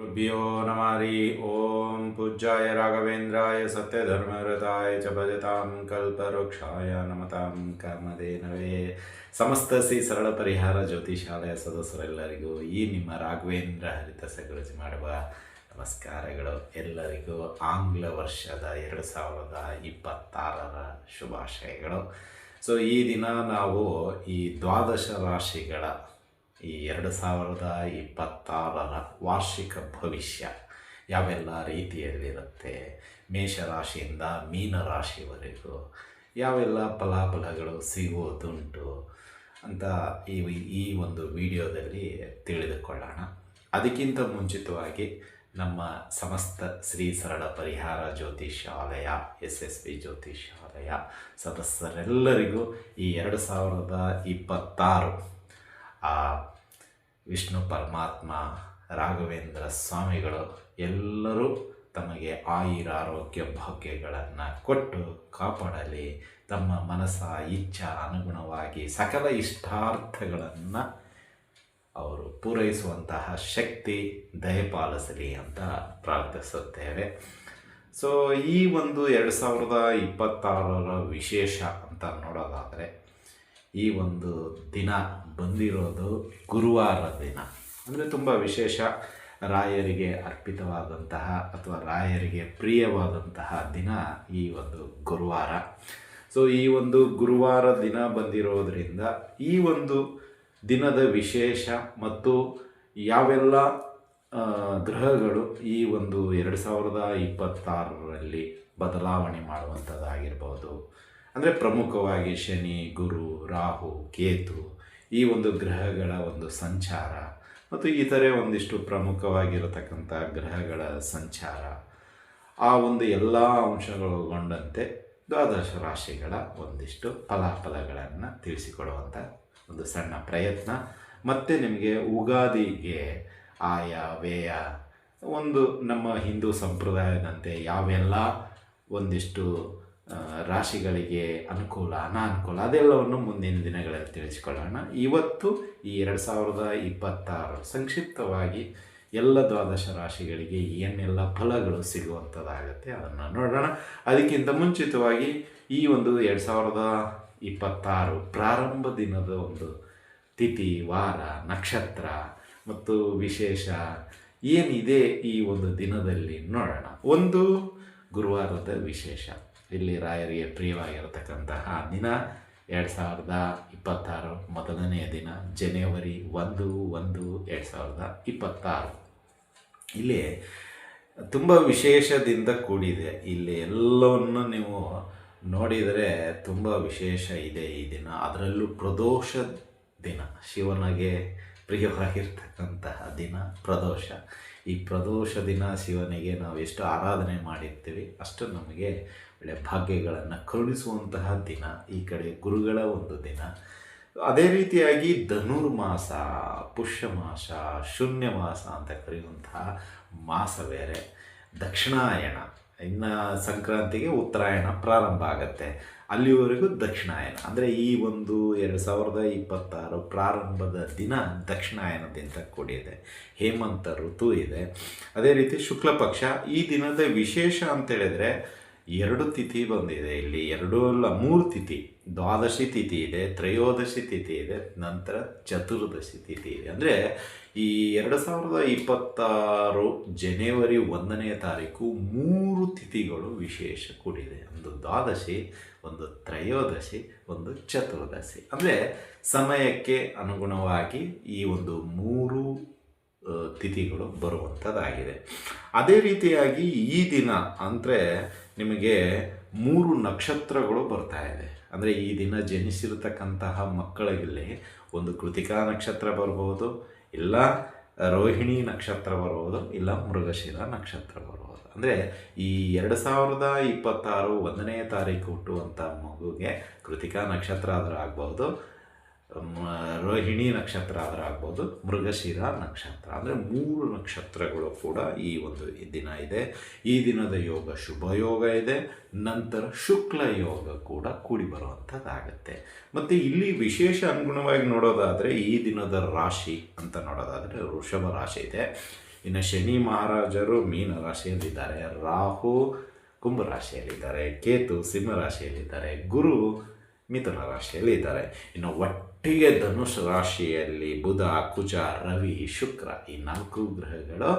गुरुभ्यो नमारि ॐ पूज्याय राघवेन्द्राय सत्यधर्मरताय च भजतां कल्पवृक्षाय नमतां ಕಾಮಧೇನವೇ ಸಮಸ್ತ ಶ್ರೀ ಸರಳ ಪರಿಹಾರ ಜ್ಯೋತಿಷಾಲಯ ಸದಸ್ಯರೆಲ್ಲರಿಗೂ ಈ ನಿಮ್ಮ ರಾಘವೇಂದ್ರ ಹರಿತ ಸಗುರುಜಿ ಮಾಡುವ ನಮಸ್ಕಾರಗಳು ಎಲ್ಲರಿಗೂ ಆಂಗ್ಲ ವರ್ಷದ ಎರಡು ಸಾವಿರದ ಇಪ್ಪತ್ತಾರರ ಶುಭಾಶಯಗಳು ಸೊ ಈ ದಿನ ನಾವು ಈ ದ್ವಾದಶ ರಾಶಿಗಳ ಈ ಎರಡು ಸಾವಿರದ ಇಪ್ಪತ್ತಾರರ ವಾರ್ಷಿಕ ಭವಿಷ್ಯ ಯಾವೆಲ್ಲ ರೀತಿಯಲ್ಲಿರುತ್ತೆ? ಮೇಷರಾಶಿಯಿಂದ ಮೀನರಾಶಿವರೆಗೂ ಯಾವೆಲ್ಲ ಫಲಾಫಲಗಳು ಸಿಗುವುದುಂಟು ಅಂತ ಈ ಈ ಒಂದು ವಿಡಿಯೋದಲ್ಲಿ ತಿಳಿದುಕೊಳ್ಳೋಣ. ಅದಕ್ಕಿಂತ ಮುಂಚಿತವಾಗಿ ನಮ್ಮ ಸಮಸ್ತ Shri Sarala Parihara Jyotishalaya S S P Jyotishalaya ಸದಸ್ಯರೆಲ್ಲರಿಗೂ ಈ ಎರಡು ಸಾವಿರದ ಇಪ್ಪತ್ತಾರು ವಿಷ್ಣು, ಪರಮಾತ್ಮ, ರಾಘವೇಂದ್ರ ಸ್ವಾಮಿಗಳು ಎಲ್ಲರೂ ತಮಗೆ ಆಯುರ ಆರೋಗ್ಯ ಭಾಗ್ಯಗಳನ್ನು ಕೊಟ್ಟು ಕಾಪಾಡಲಿ. ತಮ್ಮ ಮನಸ್ಸ, ಇಚ್ಛಾ ಅನುಗುಣವಾಗಿ ಸಕಲ ಇಷ್ಟಾರ್ಥಗಳನ್ನು ಅವರು ಪೂರೈಸುವಂತಹ ಶಕ್ತಿ ದಯಪಾಲಿಸಲಿ ಅಂತ ಪ್ರಾರ್ಥಿಸುತ್ತೇವೆ. ಸೊ ಈ ಒಂದು ಎರಡು ಸಾವಿರದ ಇಪ್ಪತ್ತಾರರ ವಿಶೇಷ ಅಂತ ನೋಡೋದಾದರೆ ಈ ಒಂದು ದಿನ ಬಂದಿರೋದು ಗುರುವಾರ ದಿನ. ಅಂದರೆ ತುಂಬ ವಿಶೇಷ ರಾಯರಿಗೆ ಅರ್ಪಿತವಾದಂತಹ ಅಥವಾ ರಾಯರಿಗೆ ಪ್ರಿಯವಾದಂತಹ ದಿನ ಈ ಒಂದು ಗುರುವಾರ. ಸೊ ಈ ಒಂದು ಗುರುವಾರ ದಿನ ಬಂದಿರೋದರಿಂದ ಈ ಒಂದು ದಿನದ ವಿಶೇಷ ಮತ್ತು ಯಾವೆಲ್ಲ ಗ್ರಹಗಳು ಈ ಒಂದು ಎರಡು ಸಾವಿರದ ಇಪ್ಪತ್ತಾರರಲ್ಲಿ ಬದಲಾವಣೆ ಮಾಡುವಂಥದ್ದಾಗಿರ್ಬೋದು. ಅಂದರೆ ಪ್ರಮುಖವಾಗಿ ಶನಿ, ಗುರು, ರಾಹು, ಕೇತು ಈ ಒಂದು ಗ್ರಹಗಳ ಒಂದು ಸಂಚಾರ ಮತ್ತು ಇತರೆ ಒಂದಿಷ್ಟು ಪ್ರಮುಖವಾಗಿರತಕ್ಕಂಥ ಗ್ರಹಗಳ ಸಂಚಾರ. ಆ ಒಂದು ಎಲ್ಲ ಅಂಶಗಳೊಳಗೊಂಡಂತೆ ದ್ವಾದಶ ರಾಶಿಗಳ ಒಂದಿಷ್ಟು ಫಲಾಫಲಗಳನ್ನು ತಿಳಿಸಿಕೊಡುವಂಥ ಒಂದು ಸಣ್ಣ ಪ್ರಯತ್ನ. ಮತ್ತು ನಿಮಗೆ ಉಗಾದಿಗೆ ಆಯ, ವ್ಯಯ, ಒಂದು ನಮ್ಮ ಹಿಂದೂ ಸಂಪ್ರದಾಯದಂತೆ ಯಾವೆಲ್ಲ ಒಂದಿಷ್ಟು ರಾಶಿಗಳಿಗೆ ಅನುಕೂಲ, ಅನಾನುಕೂಲ, ಅದೆಲ್ಲವನ್ನು ಮುಂದಿನ ದಿನಗಳಲ್ಲಿ ತಿಳಿಸಿಕೊಳ್ಳೋಣ. ಇವತ್ತು ಈ ಎರಡು ಸಾವಿರದ ಇಪ್ಪತ್ತಾರು ಸಂಕ್ಷಿಪ್ತವಾಗಿ ಎಲ್ಲ ದ್ವಾದಶ ರಾಶಿಗಳಿಗೆ ಏನೆಲ್ಲ ಫಲಗಳು ಸಿಗುವಂಥದ್ದಾಗುತ್ತೆ ಅದನ್ನು ನೋಡೋಣ. ಅದಕ್ಕಿಂತ ಮುಂಚಿತವಾಗಿ ಈ ಒಂದು ಎರಡು ಸಾವಿರದ ಇಪ್ಪತ್ತಾರು ಪ್ರಾರಂಭ ದಿನದ ಒಂದು ತಿಥಿ, ವಾರ, ನಕ್ಷತ್ರ ಮತ್ತು ವಿಶೇಷ ಏನಿದೆ ಈ ಒಂದು ದಿನದಲ್ಲಿ ನೋಡೋಣ. ಒಂದು ಗುರುವಾರದ ವಿಶೇಷ. ಇಲ್ಲಿ ರಾಯರಿಗೆ ಪ್ರಿಯವಾಗಿರತಕ್ಕಂತಹ ದಿನ ಎರಡು ಸಾವಿರದ ಇಪ್ಪತ್ತಾರು ಮೊದಲನೆಯ ದಿನ, ಜನವರಿ ಒಂದು ಒಂದು ಎರಡು ಸಾವಿರದ ಇಪ್ಪತ್ತಾರು. ಇಲ್ಲಿ ತುಂಬ ವಿಶೇಷದಿಂದ ಕೂಡಿದೆ. ಇಲ್ಲಿ ಎಲ್ಲವನ್ನು ನೀವು ನೋಡಿದರೆ ತುಂಬ ವಿಶೇಷ ಇದೆ ಈ ದಿನ. ಅದರಲ್ಲೂ ಪ್ರದೋಷ ದಿನ. ಶಿವನಿಗೆ ಪ್ರಿಯವಾಗಿರ್ತಕ್ಕಂತಹ ದಿನ ಪ್ರದೋಷ. ಈ ಪ್ರದೋಷ ದಿನ ಶಿವನಿಗೆ ನಾವು ಎಷ್ಟು ಆರಾಧನೆ ಮಾಡಿರ್ತೀವಿ ಅಷ್ಟು ನಮಗೆ ಒಳ್ಳೆಯ ಭಾಗ್ಯಗಳನ್ನು ಕರುಣಿಸುವಂತಹ ದಿನ, ಈ ಕಡೆ ಗುರುಗಳ ಒಂದು ದಿನ. ಅದೇ ರೀತಿಯಾಗಿ ಧನುರ್ಮಾಸ ಪುಷ್ಯ ಮಾಸ ಶೂನ್ಯ ಮಾಸ ಅಂತ ಕರೆಯುವಂತಹ ಮಾಸ ಬೇರೆ. ದಕ್ಷಿಣಾಯಣ ಇನ್ನು ಸಂಕ್ರಾಂತಿಗೆ ಉತ್ತರಾಯಣ ಪ್ರಾರಂಭ ಆಗುತ್ತೆ. ಅಲ್ಲಿವರೆಗೂ ದಕ್ಷಿಣಾಯನ, ಅಂದರೆ ಈ ಒಂದು ಎರಡು ಸಾವಿರದ ಇಪ್ಪತ್ತಾರು ಪ್ರಾರಂಭದ ದಿನ ದಕ್ಷಿಣಾಯನದಿಂದ ಕೂಡಿದೆ. ಹೇಮಂತ ಋತು ಇದೆ. ಅದೇ ರೀತಿ ಶುಕ್ಲ ಪಕ್ಷ ಈ ದಿನದ ವಿಶೇಷ ಅಂತೇಳಿದರೆ ಎರಡು ತಿಥಿ ಬಂದಿದೆ. ಇಲ್ಲಿ ಎರಡು ಅಲ್ಲ, ಮೂರು ತಿಥಿ. ದ್ವಾದಶಿ ತಿಥಿ ಇದೆ, ತ್ರಯೋದಶಿ ತಿಥಿ ಇದೆ, ನಂತರ ಚತುರ್ದಶಿ ತಿಥಿ ಇದೆ. ಅಂದರೆ ಈ ಎರಡು ಸಾವಿರದ ಇಪ್ಪತ್ತಾರು ಜನವರಿ ಒಂದನೇ ತಾರೀಕು ಮೂರು ತಿಥಿಗಳು ವಿಶೇಷ ಕೂಡಿದೆ. ಒಂದು ದ್ವಾದಶಿ, ಒಂದು ತ್ರಯೋದಶಿ, ಒಂದು ಚತುರ್ದಶಿ. ಅಂದರೆ ಸಮಯಕ್ಕೆ ಅನುಗುಣವಾಗಿ ಈ ಒಂದು ಮೂರು ತಿಥಿಗಳು ಬರುವಂಥದ್ದಾಗಿದೆ. ಅದೇ ರೀತಿಯಾಗಿ ಈ ದಿನ ಅಂದರೆ ನಿಮಗೆ ಮೂರು ನಕ್ಷತ್ರಗಳು ಬರ್ತಾ ಇದೆ. ಅಂದರೆ ಈ ದಿನ ಜನಿಸಿರತಕ್ಕಂತಹ ಮಕ್ಕಳಿಗೆ ಒಂದು ಕೃತಿಕಾ ನಕ್ಷತ್ರ ಬರ್ಬೋದು, ಇಲ್ಲ ರೋಹಿಣಿ ನಕ್ಷತ್ರ ಬರ್ಬೋದು, ಇಲ್ಲ ಮೃಗಶಿರ ನಕ್ಷತ್ರ ಬರ್ಬೋದು. ಅಂದರೆ ಈ ಎರಡು ಸಾವಿರದ ಇಪ್ಪತ್ತಾರು ಒಂದನೇ ತಾರೀಕು ಹುಟ್ಟುವಂಥ ಮಗುಗೆ ಕೃತಿಕಾ ನಕ್ಷತ್ರ ಆದರೂ ಆಗ್ಬೋದು. ರೋಹಿಣಿ ನಕ್ಷತ್ರ ಆದರೆ ಆಗ್ಬೋದು, ಮೃಗಶಿರ ನಕ್ಷತ್ರ. ಅಂದರೆ ಮೂರು ನಕ್ಷತ್ರಗಳು ಕೂಡ ಈ ಒಂದು ದಿನ ಇದೆ. ಈ ದಿನದ ಯೋಗ ಶುಭ ಯೋಗ ಇದೆ. ನಂತರ ಶುಕ್ಲ ಯೋಗ ಕೂಡ ಕೂಡಿ ಬರುವಂಥದ್ದಾಗತ್ತೆ ಮತ್ತು ಇಲ್ಲಿ ವಿಶೇಷ ಅನುಗುಣವಾಗಿ ನೋಡೋದಾದರೆ ಈ ದಿನದ ರಾಶಿ ಅಂತ ನೋಡೋದಾದರೆ ವೃಷಭ ರಾಶಿ ಇದೆ. ಇನ್ನು ಶನಿ ಮಹಾರಾಜರು ಮೀನ ರಾಶಿಯಲ್ಲಿದ್ದಾರೆ. ರಾಹು ಕುಂಭ ರಾಶಿಯಲ್ಲಿದ್ದಾರೆ. ಕೇತು ಸಿಂಹ ರಾಶಿಯಲ್ಲಿದ್ದಾರೆ. ಗುರು ಮಿಥುನ ರಾಶಿಯಲ್ಲಿ ಇದ್ದಾರೆ ಇನ್ನು ಒಟ್ಟಿಗೆ ಧನುಷ್ ರಾಶಿಯಲ್ಲಿ ಬುಧ, ಕುಜ, ರವಿ, ಶುಕ್ರ ಈ ನಾಲ್ಕು ಗ್ರಹಗಳು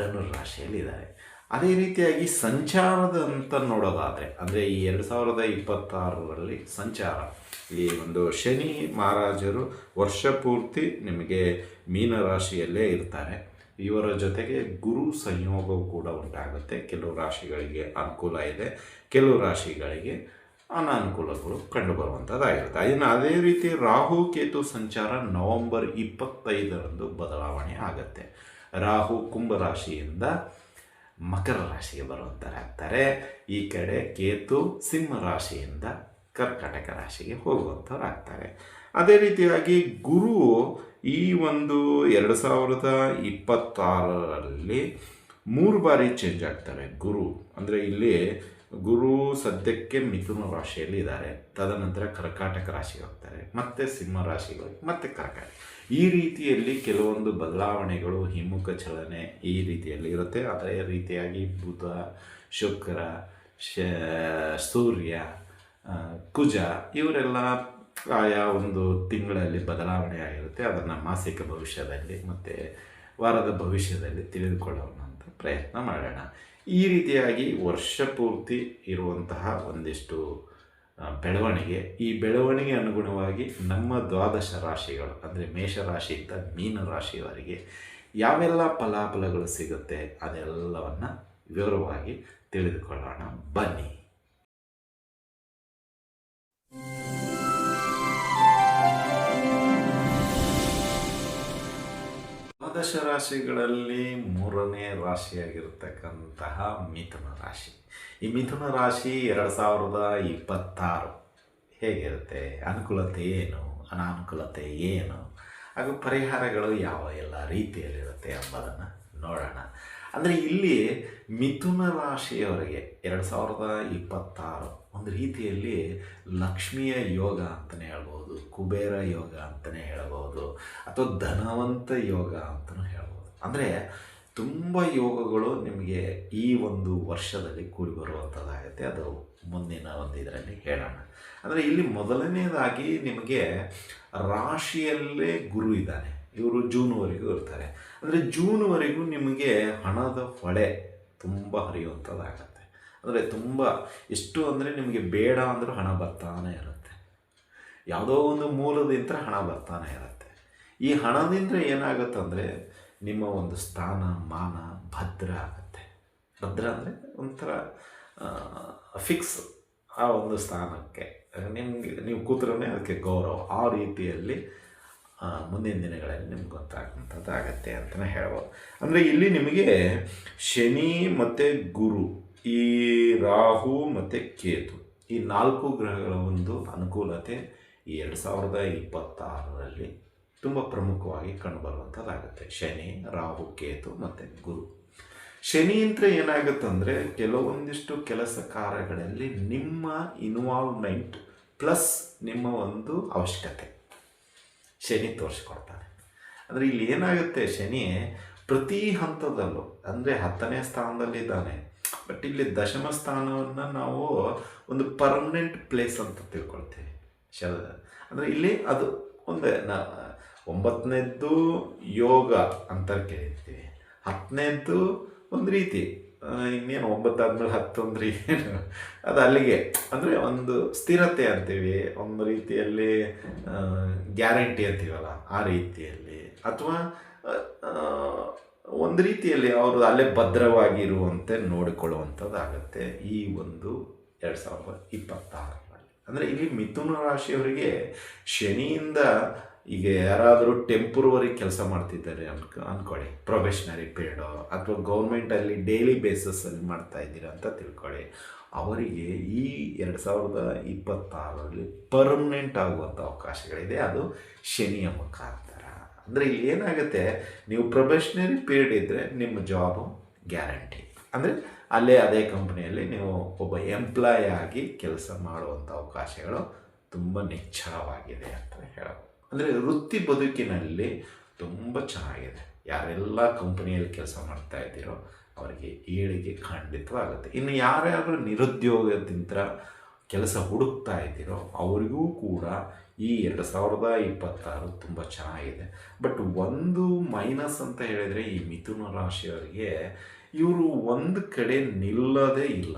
ಧನುರಾಶಿಯಲ್ಲಿದ್ದಾರೆ ರಾಶಿಯಲ್ಲಿದ್ದಾರೆ ಅದೇ ರೀತಿಯಾಗಿ ಸಂಚಾರದ ಅಂತ ನೋಡೋದಾದರೆ, ಅಂದರೆ ಈ ಎರಡು ಸಾವಿರದ ಇಪ್ಪತ್ತಾರರಲ್ಲಿ ಸಂಚಾರ. ಈ ಒಂದು ಶನಿ ಮಹಾರಾಜರು ವರ್ಷ ಪೂರ್ತಿ ನಿಮಗೆ ಮೀನ ರಾಶಿಯಲ್ಲೇ ಇರ್ತಾರೆ. ಇವರ ಜೊತೆಗೆ ಗುರು ಸಂಯೋಗವು ಕೂಡ ಉಂಟಾಗುತ್ತೆ. ಕೆಲವು ರಾಶಿಗಳಿಗೆ ಅನುಕೂಲ ಇದೆ, ಕೆಲವು ರಾಶಿಗಳಿಗೆ ಅನಾನುಕೂಲಗಳು ಕಂಡುಬರುವಂಥದ್ದಾಗಿರುತ್ತೆ. ಇನ್ನು ಅದೇ ರೀತಿ ರಾಹು ಕೇತು ಸಂಚಾರ ನವೆಂಬರ್ ಇಪ್ಪತ್ತೈದರಂದು ಬದಲಾವಣೆ ಆಗುತ್ತೆ. ರಾಹು ಕುಂಭ ರಾಶಿಯಿಂದ ಮಕರ ರಾಶಿಗೆ ಬರುವಂಥರಾಗ್ತಾರೆ ಈ ಕಡೆ ಕೇತು ಸಿಂಹ ರಾಶಿಯಿಂದ ಕರ್ಕಾಟಕ ರಾಶಿಗೆ ಹೋಗುವಂಥವ್ರಾಗ್ತಾರೆ. ಅದೇ ರೀತಿಯಾಗಿ ಗುರು ಈ ಒಂದು ಎರಡು ಸಾವಿರದ ಇಪ್ಪತ್ತಾರರಲ್ಲಿ ಮೂರು ಬಾರಿ ಚೇಂಜ್ ಆಗ್ತಾರೆ. ಗುರು ಅಂದರೆ ಇಲ್ಲಿ ಗುರು ಸದ್ಯಕ್ಕೆ ಮಿಥುನ ರಾಶಿಯಲ್ಲಿ ಇದ್ದಾರೆ. ತದನಂತರ ಕರ್ಕಾಟಕ ರಾಶಿಗೆ ಹೋಗ್ತಾರೆ. ಮತ್ತೆ ಸಿಂಹ ರಾಶಿಗೆ ಹೋಗಿ ಮತ್ತೆ ಕರ್ಕಾಟಕ. ಈ ರೀತಿಯಲ್ಲಿ ಕೆಲವೊಂದು ಬದಲಾವಣೆಗಳು ಹಿಮ್ಮುಖ ಚಲನೆ ಈ ರೀತಿಯಲ್ಲಿ ಇರುತ್ತೆ. ಅದೇ ರೀತಿಯಾಗಿ ಬುಧ, ಶುಕ್ರ ಸೂರ್ಯ ಕುಜ ಇವರೆಲ್ಲ ಆಯಾ ಒಂದು ತಿಂಗಳಲ್ಲಿ ಬದಲಾವಣೆ ಆಗಿರುತ್ತೆ. ಅದನ್ನು ಮಾಸಿಕ ಭವಿಷ್ಯದಲ್ಲಿ ಮತ್ತು ವಾರದ ಭವಿಷ್ಯದಲ್ಲಿ ತಿಳಿದುಕೊಳ್ಳೋಣ ಅಂತ ಪ್ರಯತ್ನ ಮಾಡೋಣ. ಈ ರೀತಿಯಾಗಿ ವರ್ಷ ಪೂರ್ತಿ ಇರುವಂತಹ ಒಂದಿಷ್ಟು ಬೆಳವಣಿಗೆ. ಈ ಬೆಳವಣಿಗೆ ಅನುಗುಣವಾಗಿ ನಮ್ಮ ದ್ವಾದಶ ರಾಶಿಗಳು, ಅಂದರೆ ಮೇಷರಾಶಿಯಿಂದ ಮೀನ ರಾಶಿಯವರೆಗೆ ಯಾವೆಲ್ಲ ಫಲಾಫಲಗಳು ಸಿಗುತ್ತೆ ಅದೆಲ್ಲವನ್ನು ವಿವರವಾಗಿ ತಿಳಿದುಕೊಳ್ಳೋಣ. ಬನ್ನಿ. ದ್ವಾದಶ ರಾಶಿಗಳಲ್ಲಿ ಮೂರನೇ ರಾಶಿಯಾಗಿರ್ತಕ್ಕಂತಹ ಮಿಥುನ ರಾಶಿ. ಈ ಮಿಥುನ ರಾಶಿ ಎರಡು ಸಾವಿರದ ಇಪ್ಪತ್ತಾರು ಹೇಗಿರುತ್ತೆ? ಅನುಕೂಲತೆ ಏನು? ಅನಾನುಕೂಲತೆ ಏನು? ಹಾಗೂ ಪರಿಹಾರಗಳು ಯಾವ ಎಲ್ಲ ರೀತಿಯಲ್ಲಿರುತ್ತೆ ಎಂಬುದನ್ನು ನೋಡೋಣ. ಅಂದರೆ ಇಲ್ಲಿ ಮಿಥುನ ರಾಶಿಯವರಿಗೆ ಎರಡು ಸಾವಿರದ ಇಪ್ಪತ್ತಾರು ಒಂದು ರೀತಿಯಲ್ಲಿ ಲಕ್ಷ್ಮಿಯ ಯೋಗ ಅಂತಲೇ ಹೇಳ್ಬೋದು, ಕುಬೇರ ಯೋಗ ಅಂತಲೇ ಹೇಳ್ಬೋದು, ಅಥವಾ ಧನವಂತ ಯೋಗ ಅಂತಲೂ ಹೇಳ್ಬೋದು. ಅಂದರೆ ತುಂಬ ಯೋಗಗಳು ನಿಮಗೆ ಈ ಒಂದು ವರ್ಷದಲ್ಲಿ ಕೂಡಿ ಬರುವಂಥದ್ದಾಗುತ್ತೆ ಅದು ಮುಂದಿನ ಒಂದು ಇದರಲ್ಲಿ ಹೇಳೋಣ. ಅಂದರೆ ಇಲ್ಲಿ ಮೊದಲನೇದಾಗಿ ನಿಮಗೆ ರಾಶಿಯಲ್ಲೇ ಗುರು ಇದ್ದಾನೆ. ಇವರು ಜೂನ್ವರೆಗೂ ಇರ್ತಾರೆ. ಅಂದರೆ ಜೂನ್ವರೆಗೂ ನಿಮಗೆ ಹಣದ ಹೊಳೆ ತುಂಬ ಹರಿಯುವಂಥದ್ದಾಗತ್ತೆ ಅಂದರೆ ತುಂಬ ಎಷ್ಟು ಅಂದರೆ ನಿಮಗೆ ಬೇಡ ಅಂದರೂ ಹಣ ಬರ್ತಾನೆ ಇರುತ್ತೆ. ಯಾವುದೋ ಒಂದು ಮೂಲದಿಂದ ಹಣ ಬರ್ತಾನೆ ಇರುತ್ತೆ. ಈ ಹಣದಿಂದ ಏನಾಗುತ್ತೆ ಅಂದರೆ ನಿಮ್ಮ ಒಂದು ಸ್ಥಾನ, ಮಾನ ಭದ್ರ ಆಗುತ್ತೆ. ಭದ್ರ ಅಂದರೆ ಒಂಥರ ಫಿಕ್ಸ್ ಆ ಒಂದು ಸ್ಥಾನಕ್ಕೆ. ನಿಮಗೆ, ನೀವು ಕೂತ್ರೆ ಅದಕ್ಕೆ ಗೌರವ. ಆ ರೀತಿಯಲ್ಲಿ ಮುಂದಿನ ದಿನಗಳಲ್ಲಿ ನಿಮ್ಗೆ ಗೊತ್ತಾಗುವಂಥದ್ದು ಆಗತ್ತೆ ಅಂತಲೇ ಹೇಳ್ಬೋದು. ಅಂದರೆ ಇಲ್ಲಿ ನಿಮಗೆ ಶನಿ ಮತ್ತು ಗುರು ಈ ರಾಹು ಮತ್ತು ಕೇತು. ಈ ನಾಲ್ಕು ಗ್ರಹಗಳ ಒಂದು ಅನುಕೂಲತೆ ಈ ಎರಡು ಸಾವಿರದ ಇಪ್ಪತ್ತಾರರಲ್ಲಿ ತುಂಬ ಪ್ರಮುಖವಾಗಿ ಕಂಡುಬರುವಂಥದ್ದಾಗುತ್ತೆ ಶನಿ, ರಾಹು, ಕೇತು ಮತ್ತು ಗುರು. ಶನಿ ಅಂತ ಏನಾಗುತ್ತಂದರೆ ಕೆಲವೊಂದಿಷ್ಟು ಕೆಲಸ ಕಾರ್ಯಗಳಲ್ಲಿ ನಿಮ್ಮ ಇನ್ವಾಲ್ವ್ಮೆಂಟ್ ಪ್ಲಸ್ ನಿಮ್ಮ ಒಂದು ಅವಶ್ಯಕತೆ. ಶನಿ ತೋರಿಸ್ಕೊಡ್ತಾನೆ. ಅಂದರೆ ಇಲ್ಲಿ ಏನಾಗುತ್ತೆ ಶನಿ ಪ್ರತಿ ಹಂತದಲ್ಲೂ, ಅಂದರೆ ಹತ್ತನೇ ಸ್ಥಾನದಲ್ಲಿದ್ದಾನೆ ಬಟ್ ಇಲ್ಲಿ ದಶಮ ಸ್ಥಾನವನ್ನು ನಾವು ಒಂದು ಪರ್ಮನೆಂಟ್ ಪ್ಲೇಸ್ ಅಂತ ತಿಳ್ಕೊಳ್ತೀವಿ. ಶರ ಅಂದರೆ ಇಲ್ಲಿ ಅದು ಒಂದೇ, ನ, ಒಂಬತ್ತನೇದ್ದು ಯೋಗ ಅಂತ ಕರಿತೀವಿ ಹತ್ತನೇದ್ದು ಒಂದು ರೀತಿ. ಇನ್ನೇನು ಒಂಬತ್ತಾದ್ಮೇಲೆ ಹತ್ತೊಂದು ಏನು? ಅದು ಅಲ್ಲಿಗೆ. ಅಂದರೆ ಒಂದು ಸ್ಥಿರತೆ ಅಂತೀವಿ. ಒಂದು ರೀತಿಯಲ್ಲಿ ಗ್ಯಾರಂಟಿ ಅಂತೀವಲ್ಲ, ಆ ರೀತಿಯಲ್ಲಿ. ಅಥವಾ ಒಂದು ರೀತಿಯಲ್ಲಿ ಅವರು ಅಲ್ಲೇ ಭದ್ರವಾಗಿರುವಂತೆ ನೋಡಿಕೊಳ್ಳುವಂಥದ್ದಾಗತ್ತೆ ಈ ಒಂದು ಎರಡು ಸಾವಿರದ ಇಪ್ಪತ್ತಾರರಲ್ಲಿ. ಅಂದರೆ ಇಲ್ಲಿ ಮಿಥುನ ರಾಶಿಯವರಿಗೆ ಶನಿಯಿಂದ ಈಗ ಯಾರಾದರೂ ಟೆಂಪ್ರವರಿ ಕೆಲಸ ಮಾಡ್ತಿದ್ದಾರೆ ಅನ್ಕ ಅಂದ್ಕೊಳ್ಳಿ ಪ್ರೊಫೆಷ್ನರಿ ಪೀರಿಯಡು ಅಥವಾ ಗೌರ್ಮೆಂಟಲ್ಲಿ ಡೈಲಿ ಬೇಸಸ್ಸಲ್ಲಿ ಮಾಡ್ತಾ ಇದ್ದೀರಾ ಅಂತ ತಿಳ್ಕೊಳ್ಳಿ. ಅವರಿಗೆ ಈ ಎರಡು ಸಾವಿರದ ಇಪ್ಪತ್ತಾರರಲ್ಲಿ ಪರ್ಮನೆಂಟ್ ಆಗುವಂಥ ಅವಕಾಶಗಳಿದೆ. ಅದು ಶನಿಯ ಮುಖಾಂತರ. ಅಂದರೆ ಏನಾಗುತ್ತೆ, ನೀವು ಪ್ರೊಬೇಷನರಿ ಪೀರಿಯಡ್ ಇದ್ದರೆ ನಿಮ್ಮ ಜಾಬು ಗ್ಯಾರಂಟಿ ಅಂದರೆ ಅಲ್ಲೇ ಅದೇ ಕಂಪ್ನಿಯಲ್ಲಿ ನೀವು ಒಬ್ಬ ಎಂಪ್ಲಾಯ್ ಆಗಿ ಕೆಲಸ ಮಾಡುವಂಥ ಅವಕಾಶಗಳು ತುಂಬ ನಿಚ್ಚಳವಾಗಿದೆ ಅಂತ ಹೇಳಬಹುದು ಅಂದರೆ ವೃತ್ತಿ ಬದುಕಿನಲ್ಲಿ ತುಂಬ ಚೆನ್ನಾಗಿದೆ. ಯಾರೆಲ್ಲ ಕಂಪ್ನಿಯಲ್ಲಿ ಕೆಲಸ ಮಾಡ್ತಾ ಇದ್ದೀರೋ ಅವರಿಗೆ ಏಳಿಗೆ ಖಂಡಿತವಾಗುತ್ತೆ. ಇನ್ನು ಯಾರ್ಯಾರು ನಿರುದ್ಯೋಗದಿಂದ ಕೆಲಸ ಹುಡುಕ್ತಾ ಇದ್ದೀರೋ ಅವರಿಗೂ ಕೂಡ ಈ ಎರಡು ಸಾವಿರದ ಇಪ್ಪತ್ತಾರು ತುಂಬ ಚೆನ್ನಾಗಿದೆ. ಬಟ್ ಒಂದು ಮೈನಸ್ ಅಂತ ಹೇಳಿದರೆ ಈ ಮಿಥುನ ರಾಶಿಯವರಿಗೆ ಇವರು ಒಂದು ಕಡೆ ನಿಲ್ಲದೇ ಇಲ್ಲ.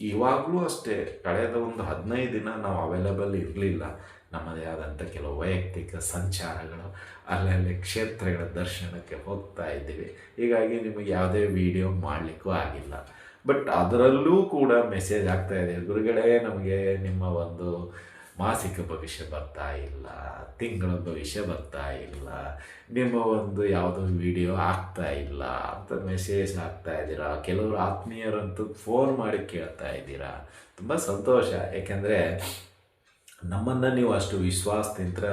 ಇವಾಗಲೂ ಅಷ್ಟೇ, ಕಳೆದ ಒಂದು ಹದಿನೈದು ದಿನ ನಾವು ಅವೈಲಬಲ್ ಇರಲಿಲ್ಲ. ನಮ್ಮದೇ ಆದಂಥ ಕೆಲವು ವೈಯಕ್ತಿಕ ಸಂಚಾರಗಳು, ಅಲ್ಲಲ್ಲಿ ಕ್ಷೇತ್ರಗಳ ದರ್ಶನಕ್ಕೆ ಹೋಗ್ತಾ ಇದ್ದೀವಿ. ಹೀಗಾಗಿ ನಿಮಗೆ ಯಾವುದೇ ವಿಡಿಯೋ ಮಾಡಲಿಕ್ಕೂ ಆಗಿಲ್ಲ. ಬಟ್ ಅದರಲ್ಲೂ ಕೂಡ ಮೆಸೇಜ್ ಆಗ್ತಾ ಇದೆ. ಗುರುಗಳೇ, ನಮಗೆ ನಿಮ್ಮ ಒಂದು ಮಾಸಿಕ ಭವಿಷ್ಯ ಬರ್ತಾ ಇಲ್ಲ. ತಿಂಗಳ ಭವಿಷ್ಯ ಬರ್ತಾ ಇಲ್ಲ. ನಿಮ್ಮ ಒಂದು ಯಾವುದೋ ವಿಡಿಯೋ ಆಗ್ತಾ ಇಲ್ಲ ಅಂತ ಮೆಸೇಜ್ ಆಗ್ತಾ ಇದ್ದೀರಾ? ಕೆಲವರು ಆತ್ಮೀಯರಂತೂ ಫೋನ್ ಮಾಡಿ ಕೇಳ್ತಾ ಇದ್ದೀರಾ? ತುಂಬ ಸಂತೋಷ. ಯಾಕೆಂದರೆ ನಮ್ಮನ್ನು ನೀವು ಅಷ್ಟು ವಿಶ್ವಾಸದಿಂದ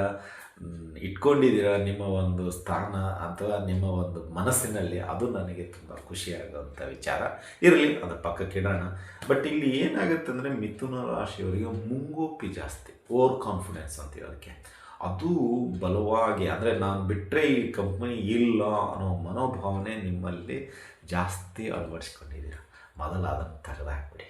ಇಟ್ಕೊಂಡಿದ್ದೀರಾ ನಿಮ್ಮ ಒಂದು ಸ್ಥಾನ ಅಥವಾ ನಿಮ್ಮ ಒಂದು ಮನಸ್ಸಿನಲ್ಲಿ? ಅದು ನನಗೆ ತುಂಬ ಖುಷಿಯಾಗುವಂಥ ವಿಚಾರ. ಇರಲಿ, ಅದು ಪಕ್ಕಕ್ಕೆ ಇಡೋಣ. ಬಟ್ ಇಲ್ಲಿ ಏನಾಗುತ್ತೆ ಅಂದರೆ ಮಿಥುನ ರಾಶಿಯವರಿಗೆ ಮುಂಗೋಪಿ ಜಾಸ್ತಿ ಓವರ್ ಕಾನ್ಫಿಡೆನ್ಸ್ ಅಂತೀವಿ ಅದಕ್ಕೆ ಅದು ಬಲವಾಗಿ, ಅಂದರೆ ನಾನು ಬಿಟ್ಟರೆ ಈ ಕಂಪ್ನಿ ಇಲ್ಲ ಅನ್ನೋ ಮನೋಭಾವನೆ ನಿಮ್ಮಲ್ಲಿ ಜಾಸ್ತಿ ಅಳವಡಿಸ್ಕೊಂಡಿದ್ದೀರ. ಮೊದಲು ಅದನ್ನು ತೆಗೆದಾಕ್ಬಿಡಿ.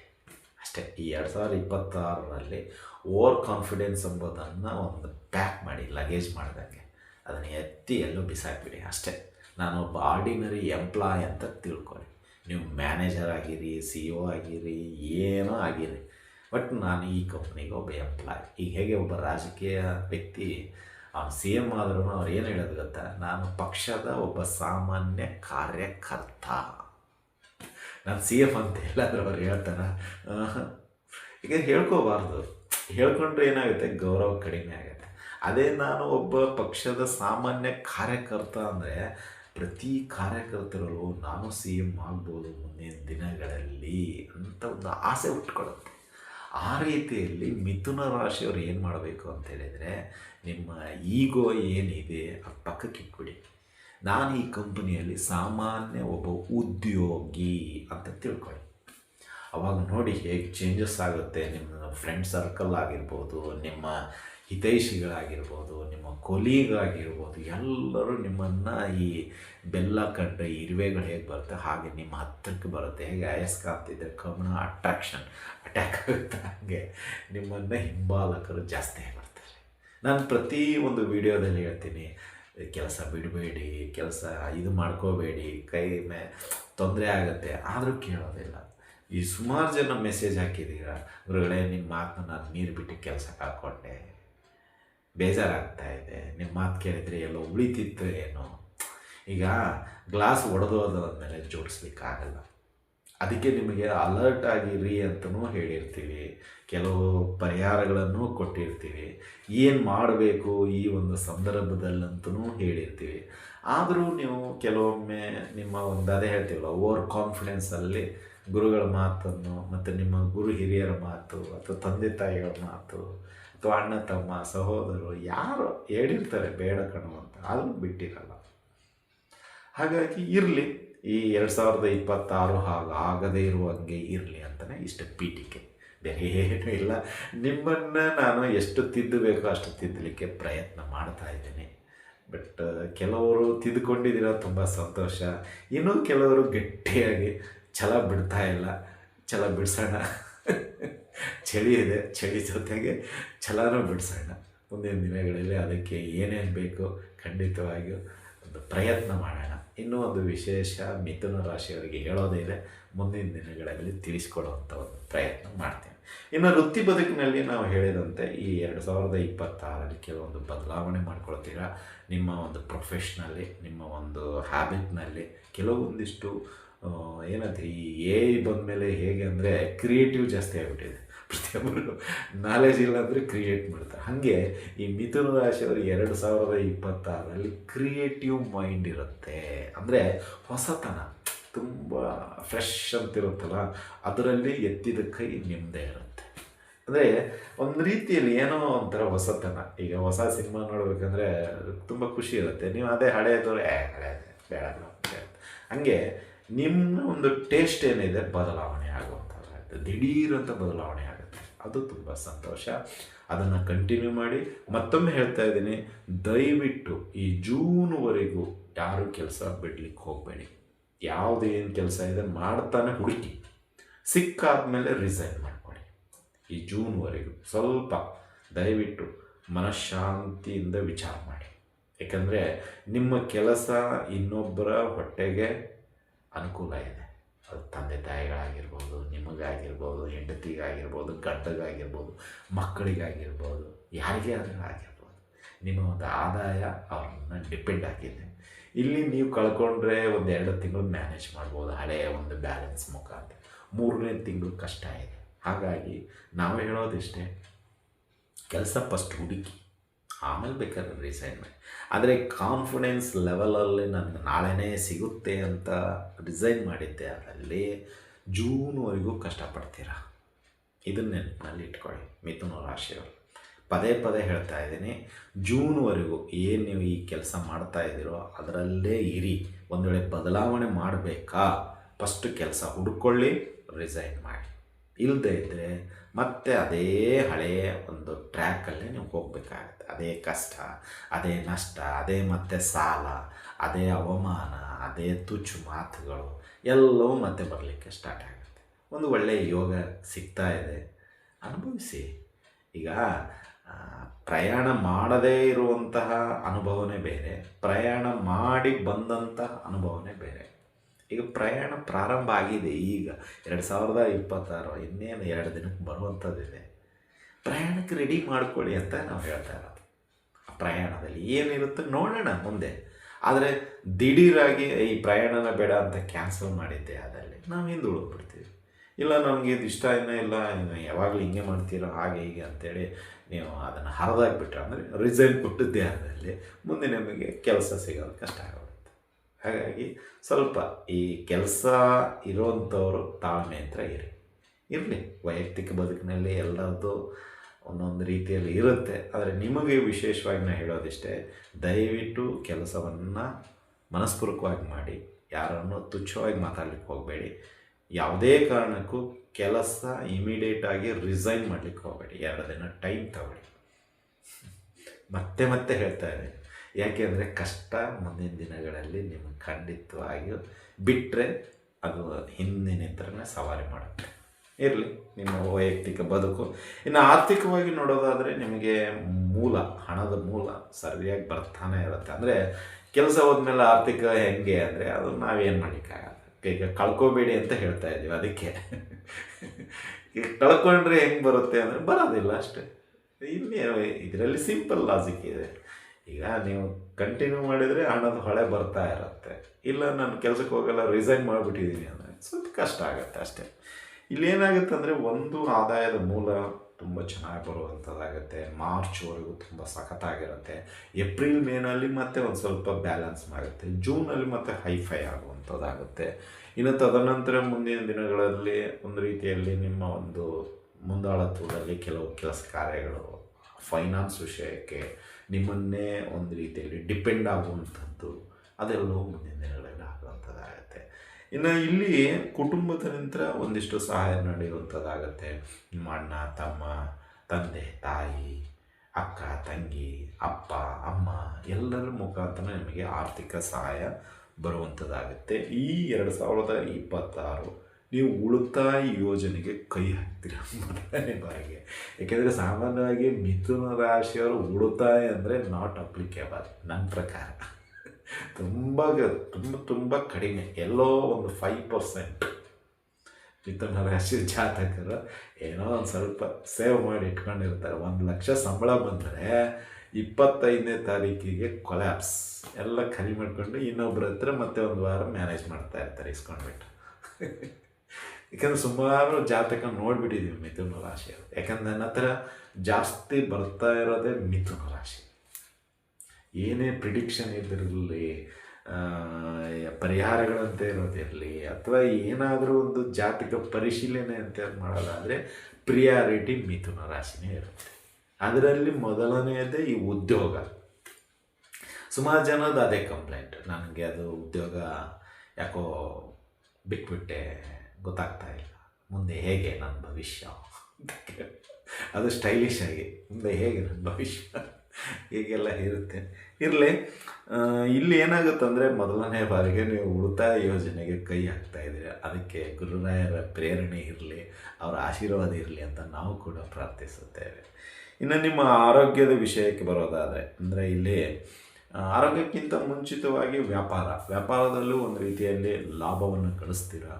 ಅಷ್ಟೇ. ಈ ಎರಡು ಸಾವಿರದ ಇಪ್ಪತ್ತಾರರಲ್ಲಿ ಓವರ್ ಕಾನ್ಫಿಡೆನ್ಸ್ ಎಂಬುದನ್ನು ಒಂದು ಪ್ಯಾಕ್ ಮಾಡಿ, ಲಗೇಜ್ ಮಾಡ್ದಂಗೆ. ಅದನ್ನು ಎತ್ತಿ ಎಲ್ಲೂ ಬಿಸಾಕ್ಬಿಡಿ, ಅಷ್ಟೇ. ನಾನೊಬ್ಬ ಆರ್ಡಿನರಿ ಎಂಪ್ಲಾಯ್ ಅಂತ ತಿಳ್ಕೊಳ್ಳಿ. ನೀವು ಮ್ಯಾನೇಜರ್ ಆಗಿರಿ, ಸಿ ಒ ಆಗಿರಿ, ಏನೋ ಆಗಿರಿ. ಬಟ್ ನಾನು ಈ ಕಂಪ್ನಿಗೆ ಒಬ್ಬ ಎಂಪ್ಲಾಯ್. ಈಗ ಹೇಗೆ ಒಬ್ಬ ರಾಜಕೀಯ ವ್ಯಕ್ತಿ, ಅವ್ನು ಸಿ ಎಂ ಆದ್ರೂ ಅವ್ರು ಏನು ಹೇಳೋದು ಗೊತ್ತಾ? ನಾನು ಪಕ್ಷದ ಒಬ್ಬ ಸಾಮಾನ್ಯ ಕಾರ್ಯಕರ್ತ. ನಾನು ಸಿ ಎಫ್ ಅಂತ ಎಲ್ಲಾದರೂ ಅವ್ರು ಹೇಳ್ತಾರ? ಈಗ ಹೇಳ್ಕೋಬಾರ್ದು. ಹೇಳ್ಕೊಂಡ್ರೆ ಏನಾಗುತ್ತೆ? ಗೌರವ ಕಡಿಮೆ ಆಗುತ್ತೆ. ಅದೇ ನಾನು ಒಬ್ಬ ಪಕ್ಷದ ಸಾಮಾನ್ಯ ಕಾರ್ಯಕರ್ತ ಅಂದರೆ ಪ್ರತಿ ಕಾರ್ಯಕರ್ತರಲ್ಲೂ ನಾನು ಸಿ ಎಂ ಆಗ್ಬೋದು ಮುಂದಿನ ದಿನಗಳಲ್ಲಿ ಅಂತ ಒಂದು ಆಸೆ ಹುಟ್ಕೊಳ್ಳುತ್ತೆ. ಆ ರೀತಿಯಲ್ಲಿ ಮಿಥುನ ರಾಶಿಯವರು ಏನು ಮಾಡಬೇಕು ಅಂತ ಹೇಳಿದರೆ ನಿಮ್ಮ ಈಗೋ ಏನಿದೆ ಆ ಪಕ್ಕಕ್ಕೆ ಇಟ್ಬಿಡಿ ನಾನು ಈ ಕಂಪನಿಯಲ್ಲಿ ಸಾಮಾನ್ಯ ಒಬ್ಬ ಉದ್ಯೋಗಿ ಅಂತ ತಿಳ್ಕೊಳ್ಳಿ. ಅವಾಗ ನೋಡಿ ಹೇಗೆ ಚೇಂಜಸ್ ಆಗುತ್ತೆ. ನಿಮ್ಮ ಫ್ರೆಂಡ್ ಸರ್ಕಲ್ ಆಗಿರ್ಬೋದು, ನಿಮ್ಮ ಹಿತೈಷಿಗಳಾಗಿರ್ಬೋದು, ನಿಮ್ಮ ಕೊಲೀಗ್ ಆಗಿರ್ಬೋದು ಎಲ್ಲರೂ ನಿಮ್ಮನ್ನು ಈ ಬೆಲ್ಲ ಕಂಡ ಇರುವೆಗಳು ಹೇಗೆ ಬರುತ್ತೆ, ಹಾಗೆ ನಿಮ್ಮ ಹತ್ತಿರಕ್ಕೆ ಬರುತ್ತೆ. ಹೇಗೆ ಅಯಸ್ಕಾಂತಿದ್ರೆ ಕಮನ ಅಟ್ರಾಕ್ಷನ್ ಅಟ್ಯಾಕ್ ಆಗುತ್ತೆ. ಹಾಗೆ ನಿಮ್ಮನ್ನು ಹಿಂಬಾಲಕರು ಜಾಸ್ತಿ ಬರ್ತಾರೆ ನಾನು ಪ್ರತಿ ಒಂದು ವಿಡಿಯೋದಲ್ಲಿ ಹೇಳ್ತೀನಿ ಕೆಲಸ ಬಿಡಬೇಡಿ, ಕೆಲಸ ಇದು ಮಾಡ್ಕೋಬೇಡಿ, ಕೈ ಮೇ, ತೊಂದರೆ ಆಗುತ್ತೆ. ಆದರೂ ಕೇಳೋದಿಲ್ಲ. ಈ ಸುಮಾರು ಜನ ಮೆಸೇಜ್ ಹಾಕಿದ್ದೀರಾ ಗುರುಗಳೇ ನಿಮ್ಮ ಮಾತನ್ನ ನಾನು ನೀರು ಬಿಟ್ಟು ಕೆಲಸಕ್ಕೆ ಹಾಕ್ಕೊಂಡೆ ಬೇಜಾರಾಗ್ತಾ ಇದೆ. ನಿಮ್ಮ ಮಾತು ಕೇಳಿದರೆ ಎಲ್ಲ ಉಳಿತಿತ್ತು ಏನೋ. ಈಗ ಗ್ಲಾಸ್ ಒಡೆದೋದಾದ್ಮೇಲೆ ಜೋಡಿಸ್ಲಿಕ್ಕಾಗಲ್ಲ. ಅದಕ್ಕೆ ನಿಮಗೆ ಅಲರ್ಟ್ ಆಗಿರಿ ಅಂತಲೂ ಹೇಳಿರ್ತೀವಿ. ಕೆಲವು ಪರಿಹಾರಗಳನ್ನು ಕೊಟ್ಟಿರ್ತೀವಿ. ಏನು ಮಾಡಬೇಕು ಈ ಒಂದು ಸಂದರ್ಭದಲ್ಲಂತೂ ಹೇಳಿರ್ತೀವಿ. ಆದರೂ ನೀವು ಕೆಲವೊಮ್ಮೆ ನಿಮ್ಮ ಒಂದು ಅದೇ ಹೇಳ್ತೀವಲ್ಲ ಓವರ್ ಕಾನ್ಫಿಡೆನ್ಸಲ್ಲಿ ಗುರುಗಳ ಮಾತನ್ನು ಮತ್ತು ನಿಮ್ಮ ಗುರು ಹಿರಿಯರ ಮಾತು ಅಥವಾ ತಂದೆ ತಾಯಿಗಳ ಮಾತು ಅಥವಾ ಅಣ್ಣ, ತಮ್ಮ, ಸಹೋದರರು ಯಾರು ಹೇಳಿರ್ತಾರೆ ಬೇಡ ಕಣು ಅಂತ, ಆದರೂ ಬಿಟ್ಟಿರಲ್ಲ. ಹಾಗಾಗಿ ಇರಲಿ. ಈ ಎರಡು ಸಾವಿರದ ಇಪ್ಪತ್ತಾರು ಹಾಗೆ ಆಗದೇ ಇರುವಂಗೆ ಇರಲಿ ಅಂತಲೇ ಇಷ್ಟು ಪೀಠಿಕೆ. ಬೇರೆ ಏನೂ ಇಲ್ಲ. ನಿಮ್ಮನ್ನು ನಾನು ಎಷ್ಟು ತಿದ್ದಬೇಕೋ ಅಷ್ಟು ತಿದ್ದಲಿಕ್ಕೆ ಪ್ರಯತ್ನ ಮಾಡ್ತಾ ಇದ್ದೀನಿ. ಬಟ್ ಕೆಲವರು ತಿದ್ದುಕೊಂಡಿದ್ದೀರ ತುಂಬ ಸಂತೋಷ. ಇನ್ನೂ ಕೆಲವರು ಗಟ್ಟಿಯಾಗಿ ಛಲ ಬಿಡ್ತಾ ಇಲ್ಲ. ಛಲ ಬಿಡಿಸೋಣ. ಚಳಿ ಇದೆ. ಚಳಿ ಜೊತೆಗೆ ಛಲನೂ ಬಿಡಿಸೋಣ. ಮುಂದಿನ ದಿನಗಳಲ್ಲಿ ಅದಕ್ಕೆ ಏನೇನು ಬೇಕು ಖಂಡಿತವಾಗಿಯೂ ಒಂದು ಪ್ರಯತ್ನ ಮಾಡೋಣ. ಇನ್ನೂ ಒಂದು ವಿಶೇಷ ಮಿಥುನ ರಾಶಿಯವರಿಗೆ ಹೇಳೋದೇ ಇದೆ ಮುಂದಿನ ದಿನಗಳಲ್ಲಿ ತಿಳಿಸ್ಕೊಡುವಂಥ ಒಂದು ಪ್ರಯತ್ನ ಮಾಡ್ತೀನಿ. ಇನ್ನು ವೃತ್ತಿ ಬದುಕಿನಲ್ಲಿ ನಾವು ಹೇಳಿದಂತೆ ಈ ಎರಡು ಸಾವಿರದ ಇಪ್ಪತ್ತಾರರಲ್ಲಿ ಕೆಲವೊಂದು ಬದಲಾವಣೆ ಮಾಡ್ಕೊಳ್ತೀರಾ? ನಿಮ್ಮ ಒಂದು ಪ್ರೊಫೆಷ್ನಲ್ಲಿ ನಿಮ್ಮ ಒಂದು ಹ್ಯಾಬಿಟ್ನಲ್ಲಿ ಕೆಲವೊಂದಿಷ್ಟು ಏನಂತ ಈ ಎ ಬಂದಮೇಲೆ ಹೇಗೆ ಅಂದರೆ ಕ್ರಿಯೇಟಿವ್ ಜಾಸ್ತಿ ಆಗಿಬಿಟ್ಟಿದೆ. ಪ್ರತಿಯೊಬ್ಬರು ನಾಲೆಜ್ ಇಲ್ಲಾಂದರೆ ಕ್ರಿಯೇಟ್ ಮಾಡ್ತಾರೆ. ಹಾಗೆ ಈ ಮಿಥುನ ರಾಶಿಯವರು ಎರಡು ಸಾವಿರದ ಇಪ್ಪತ್ತಾರರಲ್ಲಿ ಕ್ರಿಯೇಟಿವ್ ಮೈಂಡ್ ಇರುತ್ತೆ. ಅಂದರೆ ಹೊಸತನ, ತುಂಬ ಫ್ರೆಶ್ ಅಂತಿರುತ್ತಲ್ಲ, ಅದರಲ್ಲಿ ಎತ್ತಿದ ಕೈ ನಿಮ್ಮದೇ ಇರುತ್ತೆ. ಅಂದರೆ ಒಂದು ರೀತಿಯಲ್ಲಿ ಏನೋ ಒಂಥರ ಹೊಸತನ. ಈಗ ಹೊಸ ಸಿನಿಮಾ ನೋಡಬೇಕಂದ್ರೆ ತುಂಬ ಖುಷಿ ಇರುತ್ತೆ. ನೀವು ಅದೇ ಹಳೆಯದು ಏ ಹಳೆ ಬೇಡ ಹಾಗೆ ನಿಮ್ಮ ಒಂದು ಟೇಸ್ಟ್ ಏನಿದೆ, ಬದಲಾವಣೆ ಆಗುವಂಥದ್ದು. ದಿಢೀರಂಥ ಬದಲಾವಣೆ ಆಗುತ್ತೆ. ಅದು ತುಂಬ ಸಂತೋಷ. ಅದನ್ನು ಕಂಟಿನ್ಯೂ ಮಾಡಿ ಮತ್ತೊಮ್ಮೆ ಹೇಳ್ತಾ ಇದ್ದೀನಿ. ದಯವಿಟ್ಟು ಈ ಜೂನ್ವರೆಗೂ ಯಾರು ಕೆಲಸ ಬಿಡ್ಲಿಕ್ಕೆ ಹೋಗಬೇಡಿ. ಯಾವುದೇನು ಕೆಲಸ ಇದೆ ಮಾಡ್ತಾನೆ ಹುಡುಕಿ. ಸಿಕ್ಕಾದ್ಮೇಲೆ ರಿಸೈನ್ ಮಾಡಿಕೊಡಿ. ಈ ಜೂನ್ವರೆಗೂ ಸ್ವಲ್ಪ ದಯವಿಟ್ಟು ಮನಃಶಾಂತಿಯಿಂದ ವಿಚಾರ ಮಾಡಿ. ಯಾಕಂದರೆ ನಿಮ್ಮ ಕೆಲಸ ಇನ್ನೊಬ್ಬರ ಹೊಟ್ಟೆಗೆ ಅನುಕೂಲ ಇದೆ. ತಂದೆ ತಾಯಿಗಳಾಗಿರ್ಬೋದು ನಿಮಗಾಗಿರ್ಬೋದು, ಹೆಂಡತಿಗಾಗಿರ್ಬೋದು, ಗಂಡಗಾಗಿರ್ಬೋದು, ಮಕ್ಕಳಿಗಾಗಿರ್ಬೋದು, ಯಾರಿಗೇ ಆದರೂ ಆಗಿರ್ಬೋದು, ನಿಮ್ಮ ಒಂದು ಆದಾಯ ಅವ್ರನ್ನ ಡಿಪೆಂಡ್ ಆಗಿದೆ. ಇಲ್ಲಿ ನೀವು ಕಳ್ಕೊಂಡ್ರೆ ಒಂದು ಎರಡು ತಿಂಗಳು ಮ್ಯಾನೇಜ್ ಮಾಡ್ಬೋದು ಹಳೆಯ ಒಂದು ಬ್ಯಾಲೆನ್ಸ್ ಮುಖಾಂತರ. ಮೂರನೇ ತಿಂಗಳು ಕಷ್ಟ ಇದೆ. ಹಾಗಾಗಿ ನಾವು ಹೇಳೋದಿಷ್ಟೇ, ಕೆಲಸ ಫಸ್ಟ್ ಹುಡುಕಿ. ಆಮೇಲೆ ಬೇಕಾದ್ರೆ ರಿಸೈನ್ ಮಾಡಿ. ಆದರೆ ಕಾನ್ಫಿಡೆನ್ಸ್ ಲೆವೆಲಲ್ಲಿ ನನಗೆ ನಾಳೆನೇ ಸಿಗುತ್ತೆ ಅಂತ ರಿಸೈನ್ ಮಾಡಿದ್ದೆ, ಅದರಲ್ಲಿ ಜೂನ್ವರೆಗೂ ಕಷ್ಟಪಡ್ತೀರಾ? ಇದನ್ನ ನೆನಪಿನಲ್ಲಿ ಇಟ್ಕೊಳ್ಳಿ, ಮಿಥುನ ರಾಶಿಯವರು. ಪದೇ ಪದೇ ಹೇಳ್ತಾ ಇದ್ದೀನಿ, ಜೂನ್ವರೆಗೂ ಏನು ನೀವು ಈ ಕೆಲಸ ಮಾಡ್ತಾ ಇದ್ದೀರೋ ಅದರಲ್ಲೇ ಇರಿ. ಒಂದು ವೇಳೆ ಬದಲಾವಣೆ ಮಾಡಬೇಕಾ? ಫಸ್ಟ್ ಕೆಲಸ ಹುಡ್ಕೊಳ್ಳಿ ರಿಸೈನ್ ಮಾಡಿ. ಇಲ್ಲದೇ ಇದ್ದರೆ ಮತ್ತೆ ಅದೇ ಹಳೆಯ ಒಂದು ಟ್ರ್ಯಾಕಲ್ಲಿ ನೀವು ಹೋಗಬೇಕಾಗತ್ತೆ. ಅದೇ ಕಷ್ಟ, ಅದೇ ನಷ್ಟ, ಅದೇ ಮತ್ತೆ ಸಾಲ, ಅದೇ ಅವಮಾನ, ಅದೇ ತುಚ್ಚು ಮಾತುಗಳು ಎಲ್ಲವೂ ಮತ್ತೆ ಬರಲಿಕ್ಕೆ ಸ್ಟಾರ್ಟ್ ಆಗುತ್ತೆ. ಒಂದು ಒಳ್ಳೆಯ ಯೋಗ ಸಿಗ್ತಾ ಇದೆ. ಅನುಭವಿಸಿ. ಈಗ ಪ್ರಯಾಣ ಮಾಡದೇ ಇರುವಂತಹ ಅನುಭವನೇ ಬೇರೆ, ಪ್ರಯಾಣ ಮಾಡಿ ಬಂದಂತಹ ಅನುಭವನೇ ಬೇರೆ. ಈಗ ಪ್ರಯಾಣ ಪ್ರಾರಂಭ ಆಗಿದೆ ಈಗ. ಎರಡು ಸಾವಿರದ ಇಪ್ಪತ್ತಾರು, ಇನ್ನೇನು ಎರಡು ದಿನಕ್ಕೆ ಬರುವಂಥದ್ದಿದೆ ಪ್ರಯಾಣಕ್ಕೆ ರೆಡಿ ಮಾಡ್ಕೊಳ್ಳಿ ಅಂತ ನಾವು ಹೇಳ್ತಾ ಇರೋದು. ಆ ಪ್ರಯಾಣದಲ್ಲಿ ಏನಿರುತ್ತೆ ನೋಡೋಣ ಮುಂದೆ. ಆದರೆ ದಿಢೀರಾಗಿ ಈ ಪ್ರಯಾಣನ ಬೇಡ ಅಂತ ಕ್ಯಾನ್ಸಲ್ ಮಾಡಿದ್ದೆ ಅದರಲ್ಲಿ. ನಾವು ಹಿಂದೆ ಉಳಿದ್ಬಿಡ್ತೀವಿ. ಇಲ್ಲ ನಮಗೆ ಇದು ಇಷ್ಟ ಇನ್ನೂ ಇಲ್ಲ ಯಾವಾಗಲೂ ಹಿಂಗೆ ಮಾಡ್ತೀರೋ ಹಾಗೆ ಹೀಗೆ ಅಂತೇಳಿ ನೀವು ಅದನ್ನು ಹರಿದಾಗ್ಬಿಟ್ರೆ ಅಂದರೆ ರಿಸೈನ್ ಕೊಟ್ಟಿದ್ದೆ ಅದರಲ್ಲಿ. ಮುಂದೆ ನಿಮಗೆ ಕೆಲಸ ಸಿಗೋದು ಕಷ್ಟ ಆಗುತ್ತೆ ಹಾಗಾಗಿ ಸ್ವಲ್ಪ ಈ ಕೆಲಸ ಇರೋವಂಥವ್ರು ತಾಳ್ಮೆ ಅಂತ ಇರಿ. ಇರಲಿ, ವೈಯಕ್ತಿಕ ಬದುಕಿನಲ್ಲಿ ಎಲ್ಲರದ್ದು ಒಂದೊಂದು ರೀತಿಯಲ್ಲಿ ಇರುತ್ತೆ. ಆದರೆ ನಿಮಗೆ ವಿಶೇಷವಾಗಿ ನಾನು ಹೇಳೋದಿಷ್ಟೇ, ದಯವಿಟ್ಟು ಕೆಲಸವನ್ನು ಮನಸ್ಪೂರ್ವಕವಾಗಿ ಮಾಡಿ, ಯಾರನ್ನು ತುಚ್ಛವಾಗಿ ಮಾತಾಡ್ಲಿಕ್ಕೆ ಹೋಗಬೇಡಿ. ಯಾವುದೇ ಕಾರಣಕ್ಕೂ ಕೆಲಸ ಇಮಿಡಿಯೇಟಾಗಿ ರಿಸೈನ್ ಮಾಡಲಿಕ್ಕೆ ಹೋಗಬೇಡಿ. ಎರಡು ದಿನ ಟೈಮ್ ತಗೊಳ್ಳಿ. ಮತ್ತೆ ಮತ್ತೆ ಹೇಳ್ತಾ ಇದ್ದೀನಿ. ಯಾಕೆ ಅಂದರೆ ಕಷ್ಟ ಮುಂದಿನ ದಿನಗಳಲ್ಲಿ ನಿಮಗೆ ಖಂಡಿತವಾಗಿಯೂ ಬಿಟ್ಟರೆ ಅದು ಹಿಂದಿನ ಥರನೇ ಸವಾರಿ ಮಾಡುತ್ತೆ. ಇರಲಿ, ನಿಮ್ಮ ವೈಯಕ್ತಿಕ ಬದುಕು. ಇನ್ನು ಆರ್ಥಿಕವಾಗಿ ನೋಡೋದಾದರೆ ನಿಮಗೆ ಮೂಲ, ಹಣದ ಮೂಲ ಸರಿಯಾಗಿ ಬರ್ತಾನೆ ಇರುತ್ತೆ. ಅಂದರೆ ಕೆಲಸ ಹೋದ್ಮೇಲೆ ಆರ್ಥಿಕ ಹೆಂಗೆ ಅಂದರೆ ಅದು ನಾವೇನು ಮಾಡಲಿಕ್ಕಾಗಲ್ಲ ಈಗ ಕಳ್ಕೊಬೇಡಿ ಅಂತ ಹೇಳ್ತಾ ಇದ್ದೀವಿ ಅದಕ್ಕೆ. ಈಗ ಕಳ್ಕೊಂಡ್ರೆ ಹೆಂಗೆ ಬರುತ್ತೆ ಅಂದರೆ ಬರೋದಿಲ್ಲ ಅಷ್ಟೇ. ಇನ್ನೇ, ಇದರಲ್ಲಿ ಸಿಂಪಲ್ ಲಾಜಿಕ್ ಇದೆ. ಈಗ ನೀವು ಕಂಟಿನ್ಯೂ ಮಾಡಿದರೆ ಹಣದ ಹೊಳೆ ಬರ್ತಾ ಇರುತ್ತೆ. ಇಲ್ಲ, ನಾನು ಕೆಲಸಕ್ಕೆ ಹೋಗಲ್ಲ ರಿಸೈನ್ ಮಾಡಿಬಿಟ್ಟಿದ್ದೀನಿ ಅಂದರೆ ಸ್ವಲ್ಪ ಕಷ್ಟ ಆಗುತ್ತೆ ಅಷ್ಟೇ. ಇಲ್ಲಿ ಏನಾಗುತ್ತೆ ಅಂದರೆ ಒಂದು ಆದಾಯದ ಮೂಲ ತುಂಬ ಚೆನ್ನಾಗಿ ಬರುವಂಥದ್ದಾಗುತ್ತೆ ಮಾರ್ಚ್ವರೆಗೂ ತುಂಬ ಸಖತ್ತಾಗಿರುತ್ತೆ. ಏಪ್ರಿಲ್ ಮೇನಲ್ಲಿ ಮತ್ತೆ ಒಂದು ಸ್ವಲ್ಪ ಬ್ಯಾಲೆನ್ಸ್ ಆಗುತ್ತೆ. ಜೂನಲ್ಲಿ ಮತ್ತೆ ಹೈಫೈ ಆಗುವಂಥದ್ದಾಗುತ್ತೆ ಇನ್ನು ತದನಂತರ ಮುಂದಿನ ದಿನಗಳಲ್ಲಿ ಒಂದು ರೀತಿಯಲ್ಲಿ ನಿಮ್ಮ ಒಂದು ಮುಂದಾಳತ್ವದಲ್ಲಿ ಕೆಲವು ಕೆಲಸ ಕಾರ್ಯಗಳು ಫೈನಾನ್ಸ್ ವಿಷಯಕ್ಕೆ ನಿಮ್ಮನ್ನೇ ಒಂದು ರೀತಿಯಲ್ಲಿ ಡಿಪೆಂಡ್ ಆಗುವಂಥದ್ದು. ಅದೆಲ್ಲವೂ ಮುಂದಿನ ದಿನಗಳಲ್ಲಿ ಆಗುವಂಥದ್ದಾಗತ್ತೆ ಇನ್ನು ಇಲ್ಲಿ ಕುಟುಂಬದ ನಂತರ ಒಂದಿಷ್ಟು ಸಹಾಯ ನಡೆಯುವಂಥದ್ದಾಗತ್ತೆ ನಿಮ್ಮ ಅಣ್ಣ, ತಮ್ಮ, ತಂದೆ, ತಾಯಿ, ಅಕ್ಕ, ತಂಗಿ, ಅಪ್ಪ, ಅಮ್ಮ ಎಲ್ಲರ ಮುಖಾಂತರ ನಿಮಗೆ ಆರ್ಥಿಕ ಸಹಾಯ ಬರುವಂಥದ್ದಾಗುತ್ತೆ. ಈ ಎರಡು ಸಾವಿರದ ಇಪ್ಪತ್ತಾರು ನೀವು ಉಳಿತಾಯ ಯೋಜನೆಗೆ ಕೈ ಹಾಕ್ತೀರ ಮೊದಲನೇ ಬಾರಿಗೆ. ಏಕೆಂದರೆ ಸಾಮಾನ್ಯವಾಗಿ ಮಿಥುನ ರಾಶಿಯವರು ಉಳಿತಾಯ ಅಂದರೆ ನಾಟ್ ಅಪ್ಲಿಕೇಬಲ್ ನನ್ನ ಪ್ರಕಾರ. ತುಂಬ ತುಂಬ ತುಂಬ ಕಡಿಮೆ, ಎಲ್ಲೋ ಒಂದು ಫೈವ್ ಪರ್ಸೆಂಟ್ ಮಿಥುನ ರಾಶಿ ಜಾತಕರು ಏನೋ ಒಂದು ಸ್ವಲ್ಪ ಸೇವ್ ಮಾಡಿ ಇಟ್ಕೊಂಡಿರ್ತಾರೆ. ಒಂದು ಲಕ್ಷ ಸಂಬಳ ಬಂದರೆ ಇಪ್ಪತ್ತೈದನೇ ತಾರೀಕಿಗೆ ಕೊಲ್ಯಾಪ್ಸ್ ಎಲ್ಲ ಖಾಲಿ ಮಾಡಿಕೊಂಡು ಇನ್ನೊಬ್ಬರ ಹತ್ರ ಮತ್ತೆ ಒಂದು ವಾರ ಮ್ಯಾನೇಜ್ ಮಾಡ್ತಾ ಇರ್ತಾರೆ, ಇಸ್ಕೊಂಡ್ಬಿಟ್ಟು. ಯಾಕಂದ್ರೆ ಸುಮಾರು ಜಾತಕ ನೋಡ್ಬಿಟ್ಟಿದ್ದೀವಿ ಮಿಥುನ ರಾಶಿ ಯಾಕಂದ್ರೆ ನನ್ನ ಹತ್ರ ಜಾಸ್ತಿ ಬರ್ತಾ ಇರೋದೇ ಮಿಥುನ ರಾಶಿ. ಏನೇ ಪ್ರಿಡಿಕ್ಷನ್ ಇದ್ದಿರಲಿ ಪರಿಹಾರಗಳಂತೆ ಇರೋದಿರಲಿ, ಅಥವಾ ಏನಾದರೂ ಒಂದು ಜಾತಕ ಪರಿಶೀಲನೆ ಅಂತ ಮಾಡೋದಾದರೆ ಪ್ರಿಯಾರಿಟಿ ಮಿಥುನ ರಾಶಿನೇ ಇರುತ್ತೆ. ಅದರಲ್ಲಿ ಮೊದಲನೆಯದೇ ಈ ಉದ್ಯೋಗ. ಸುಮಾರು ಜನದ ಅದೇ ಕಂಪ್ಲೇಂಟ್ ನನಗೆ ಅದು ಉದ್ಯೋಗ ಯಾಕೋ ಬಿಟ್ಬಿಟ್ಟೆ ಗೊತ್ತಾಗ್ತಾ ಇಲ್ಲ ಮುಂದೆ ಹೇಗೆ ನನ್ನ ಭವಿಷ್ಯ? ಅದು ಸ್ಟೈಲಿಶ್ ಆಗಿ, ಮುಂದೆ ಹೇಗೆ ನನ್ನ ಭವಿಷ್ಯ? ಹೀಗೆಲ್ಲ ಇರುತ್ತೆ. ಇರಲಿ ಇಲ್ಲಿ ಏನಾಗುತ್ತೆ ಅಂದರೆ ಮೊದಲನೇ ಬಾರಿಗೆ ನೀವು ಉಳಿತಾಯ ಯೋಜನೆಗೆ ಕೈ ಹಾಕ್ತಾ ಇದ್ದೀರಿ ಅದಕ್ಕೆ ಗುರುರಾಯರ ಪ್ರೇರಣೆ ಇರಲಿ, ಅವರ ಆಶೀರ್ವಾದ ಇರಲಿ ಅಂತ ನಾವು ಕೂಡ ಪ್ರಾರ್ಥಿಸುತ್ತೇವೆ. ಇನ್ನು ನಿಮ್ಮ ಆರೋಗ್ಯದ ವಿಷಯಕ್ಕೆ ಬರೋದಾದರೆ, ಅಂದರೆ ಇಲ್ಲಿ ಆರೋಗ್ಯಕ್ಕಿಂತ ಮುಂಚಿತವಾಗಿ ವ್ಯಾಪಾರ. ವ್ಯಾಪಾರದಲ್ಲೂ ಒಂದು ರೀತಿಯಲ್ಲಿ ಲಾಭವನ್ನು ಗಳಿಸ್ತೀರಾ?